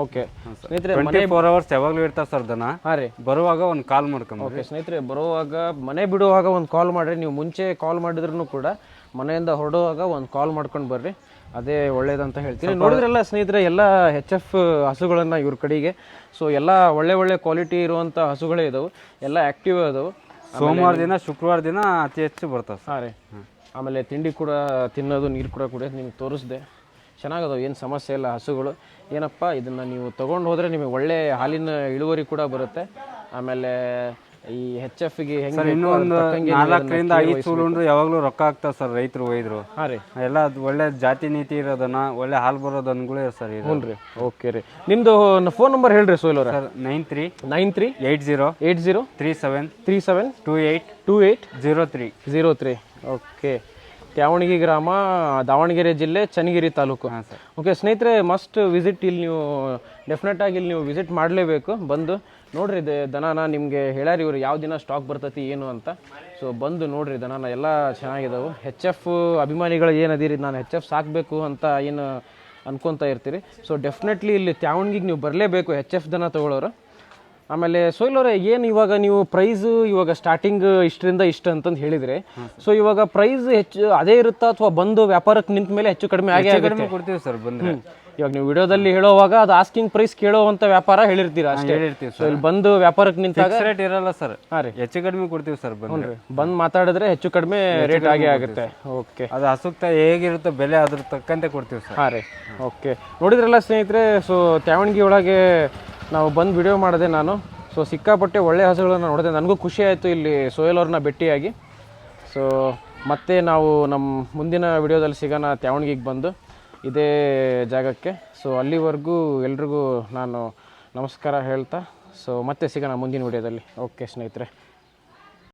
ಓಕೆ ಸ್ನೇಹಿತರೆ ಮನೆ ಫೋರ್ ಅವರ್ಸ್ ಯಾವಾಗಲೂ ಇರ್ತಾವೆ ಸರ್ ದನ. ಹಾಂ ರೀ. ಬರುವಾಗ ಒಂದು ಕಾಲ್ ಮಾಡ್ಕೊಂಡ್ ಓಕೆ ಸ್ನೇಹಿತರೆ ಬರುವಾಗ ಮನೆ ಬಿಡುವಾಗ ಒಂದು ಕಾಲ್ ಮಾಡ್ರಿ. ನೀವು ಮುಂಚೆ ಕಾಲ್ ಮಾಡಿದ್ರು ಕೂಡ ಮನೆಯಿಂದ ಹೊರಡುವಾಗ ಒಂದು ಕಾಲ್ ಮಾಡ್ಕೊಂಡು ಬರ್ರಿ. ಅದೇ ಒಳ್ಳೇದಂತ ಹೇಳ್ತೀನಿ. ನೋಡಿದ್ರೆಲ್ಲ ಸ್ನೇಹಿತರೆ ಎಲ್ಲ ಹೆಚ್ ಎಫ್ ಹಸುಗಳನ್ನು ಇವ್ರ ಕಡೆಗೆ. ಸೊ ಎಲ್ಲ ಒಳ್ಳೆ ಒಳ್ಳೆ ಕ್ವಾಲಿಟಿ ಇರುವಂಥ ಹಸುಗಳೇ ಇದಾವೆ. ಎಲ್ಲ ಆ್ಯಕ್ಟಿವ್ ಇದಾವೆ. ಸೋಮವಾರ ದಿನ ಶುಕ್ರವಾರ ದಿನ ಅತಿ ಹೆಚ್ಚು ಬರ್ತಾವೆ ಸರ್. ಹಾಂ ರೀ. ಆಮೇಲೆ ತಿಂಡಿ ಕೂಡ ತಿನ್ನೋದು ನೀರು ಕೂಡ ಕುಡಿಯೋದು ನಿಮ್ಗೆ ತೋರಿಸ್ದೆ. ಚೆನ್ನಾಗದವು ಏನು ಸಮಸ್ಯೆ ಇಲ್ಲ ಹಸುಗಳು. ಏನಪ್ಪ ಇದನ್ನು ನೀವು ತೊಗೊಂಡು ಹೋದರೆ ನಿಮಗೆ ಒಳ್ಳೆ ಹಾಲಿನ ಇಳುವರಿ ಕೂಡ ಬರುತ್ತೆ. ಆಮೇಲೆ ಈ ಹೆಚ್ ಎಫ್ಗೆ ಇನ್ನೂ ಒಂದು ನಾಲ್ಕರಿಂದ ಐದು ಸೂಲುಂಡ್ರು ಯಾವಾಗಲೂ ರೊಕ್ಕ ಆಗ್ತಾವೆ ಸರ್ ರೈತರು ಒಯ್ದ್ರು ಹಾಂ ರೀ. ಎಲ್ಲ ಅದು ಒಳ್ಳೆ ಜಾತಿ ನೀತಿ ಇರೋದನ್ನ ಒಳ್ಳೆ ಹಾಲು ಬರೋದನ್ಗಳೇ ಸರ್ ಇದು. ಹ್ಞೂ ರೀ ಓಕೆ ರೀ. ನಿಮ್ಮದು ಫೋನ್ ನಂಬರ್ ಹೇಳ್ರಿ ಸೋಯ್ಲವ್ರೆ sir nine three nine three eight zero eight zero three seven three seven two eight two eight zero three. Zero three. Okay. Tyavanagi ಗ್ರಾಮ ದಾವಣಗೆರೆ ಜಿಲ್ಲೆ ಚನ್ನಗಿರಿ ತಾಲೂಕು. ಓಕೆ ಸ್ನೇಹಿತರೆ ಮಸ್ಟ್ ವಿಸಿಟ್ ಇಲ್ಲಿ ನೀವು ಡೆಫಿನೆಟ್ ಆಗಿ ಇಲ್ಲಿ ನೀವು ವಿಸಿಟ್ ಮಾಡಲೇಬೇಕು. ಬಂದು ನೋಡ್ರಿ ಇದು ದನನ ನಿಮಗೆ ಹೇಳ್ಯಾರ ಇವರು ಯಾವ ದಿನ ಸ್ಟಾಕ್ ಬರ್ತೈತಿ ಏನು ಅಂತ. ಸೊ ಬಂದು ನೋಡ್ರಿ ದನನ ಎಲ್ಲ ಚೆನ್ನಾಗಿದ್ದಾವೆ ಹೆಚ್ ಎಫ್ ಅಭಿಮಾನಿಗಳು ಏನದಿರಿ ನಾನು ಹೆಚ್ ಎಫ್ ಸಾಕಬೇಕು ಅಂತ ಏನು ಅನ್ಕೊತಾ ಇರ್ತೀರಿ. ಸೊ ಡೆಫಿನೆಟ್ಲಿ ಇಲ್ಲಿ ತ್ಯಾವಣಿಗೆ ನೀವು ಬರಲೇಬೇಕು ಹೆಚ್ ಎಫ್ ದನ ತೊಗೊಳೋರು. ಆಮೇಲೆ ಸೋಯಿಲ್ ಅವರೇ ಏನು ಇವಾಗ ನೀವು ಪ್ರೈಸು ಇವಾಗ ಸ್ಟಾರ್ಟಿಂಗ್ ಇಷ್ಟರಿಂದ ಇಷ್ಟು ಅಂತಂದು ಹೇಳಿದ್ರೆ ಸೊ ಇವಾಗ ಪ್ರೈಸ್ ಹೆಚ್ಚು ಅದೇ ಇರುತ್ತಾ ಅಥವಾ ಬಂದು ವ್ಯಾಪಾರಕ್ಕೆ ನಿಂತ ಮೇಲೆ ಹೆಚ್ಚು ಕಡಿಮೆ ಆಗಿ ಕೊಡ್ತೀವಿ ಸರ್ ಬಂದ್ರೆ. ಇವಾಗ ನೀವು ವಿಡಿಯೋದಲ್ಲಿ ಹೇಳೋವಾಗ ಅದು ಆಸ್ಕಿಂಗ್ ಪ್ರೈಸ್ ಕೇಳುವಂತ ವ್ಯಾಪಾರ ಹೇಳಿರ್ತೀರಾ ಅಷ್ಟೇ. ಹೇಳಿರ್ತೀವಿ ಇಲ್ಲಿ ಬಂದು ವ್ಯಾಪಾರಕ್ಕೆ ನಿಂತಾಗ ಫಿಕ್ಸ್ ರೇಟ್ ಇರಲ್ಲ ಸರ್. ಹಾಂ ರೀ. ಹೆಚ್ಚು ಕಡಿಮೆ ಕೊಡ್ತೀವಿ ಸರ್ ಬಂದ್ರೆ. ಬಂದು ಮಾತಾಡಿದ್ರೆ ಹೆಚ್ಚು ಕಡಿಮೆ ರೇಟ್ ಆಗೇ ಆಗುತ್ತೆ. ಓಕೆ ಅದು ಹಸುಕ್ತ ಹೇಗಿರುತ್ತೋ ಬೆಲೆ ಅದ್ರ ತಕ್ಕಂತೆ ಕೊಡ್ತೀವಿ ಸರ್. ಹಾಂ ರೀ. ಓಕೆ ನೋಡಿದ್ರಲ್ಲ ಸ್ನೇಹಿತರೆ ಸೊ ತ್ಯಾವಣಗಿ ಒಳಗೆ ನಾವು ಬಂದು ವಿಡಿಯೋ ಮಾಡಿದೆ ನಾನು. ಸೊ ಸಿಕ್ಕಾಪಟ್ಟೆ ಒಳ್ಳೆ ಹಸುಗಳನ್ನು ನೋಡಿದೆ. ನನಗೂ ಖುಷಿ ಆಯಿತು ಇಲ್ಲಿ ಸೋಯಲ್ ಅವ್ರನ್ನ ಭೇಟಿಯಾಗಿ. ಸೊ ಮತ್ತೆ ನಾವು ನಮ್ಮ ಮುಂದಿನ ವಿಡಿಯೋದಲ್ಲಿ ಸಿಗೋಣ ತ್ಯಾವಣಿಗೆ ಬಂದು. ಇದೇ ಜಾಗಕ್ಕೆ. ಸೊ ಅಲ್ಲಿವರೆಗೂ ಎಲ್ರಿಗೂ ನಾನು ನಮಸ್ಕಾರ ಹೇಳ್ತಾ ಸೊ ಮತ್ತೆ ಸಿಗೋಣ ಮುಂದಿನ ವಿಡಿಯೋದಲ್ಲಿ. ಓಕೆ ಸ್ನೇಹಿತರೆ.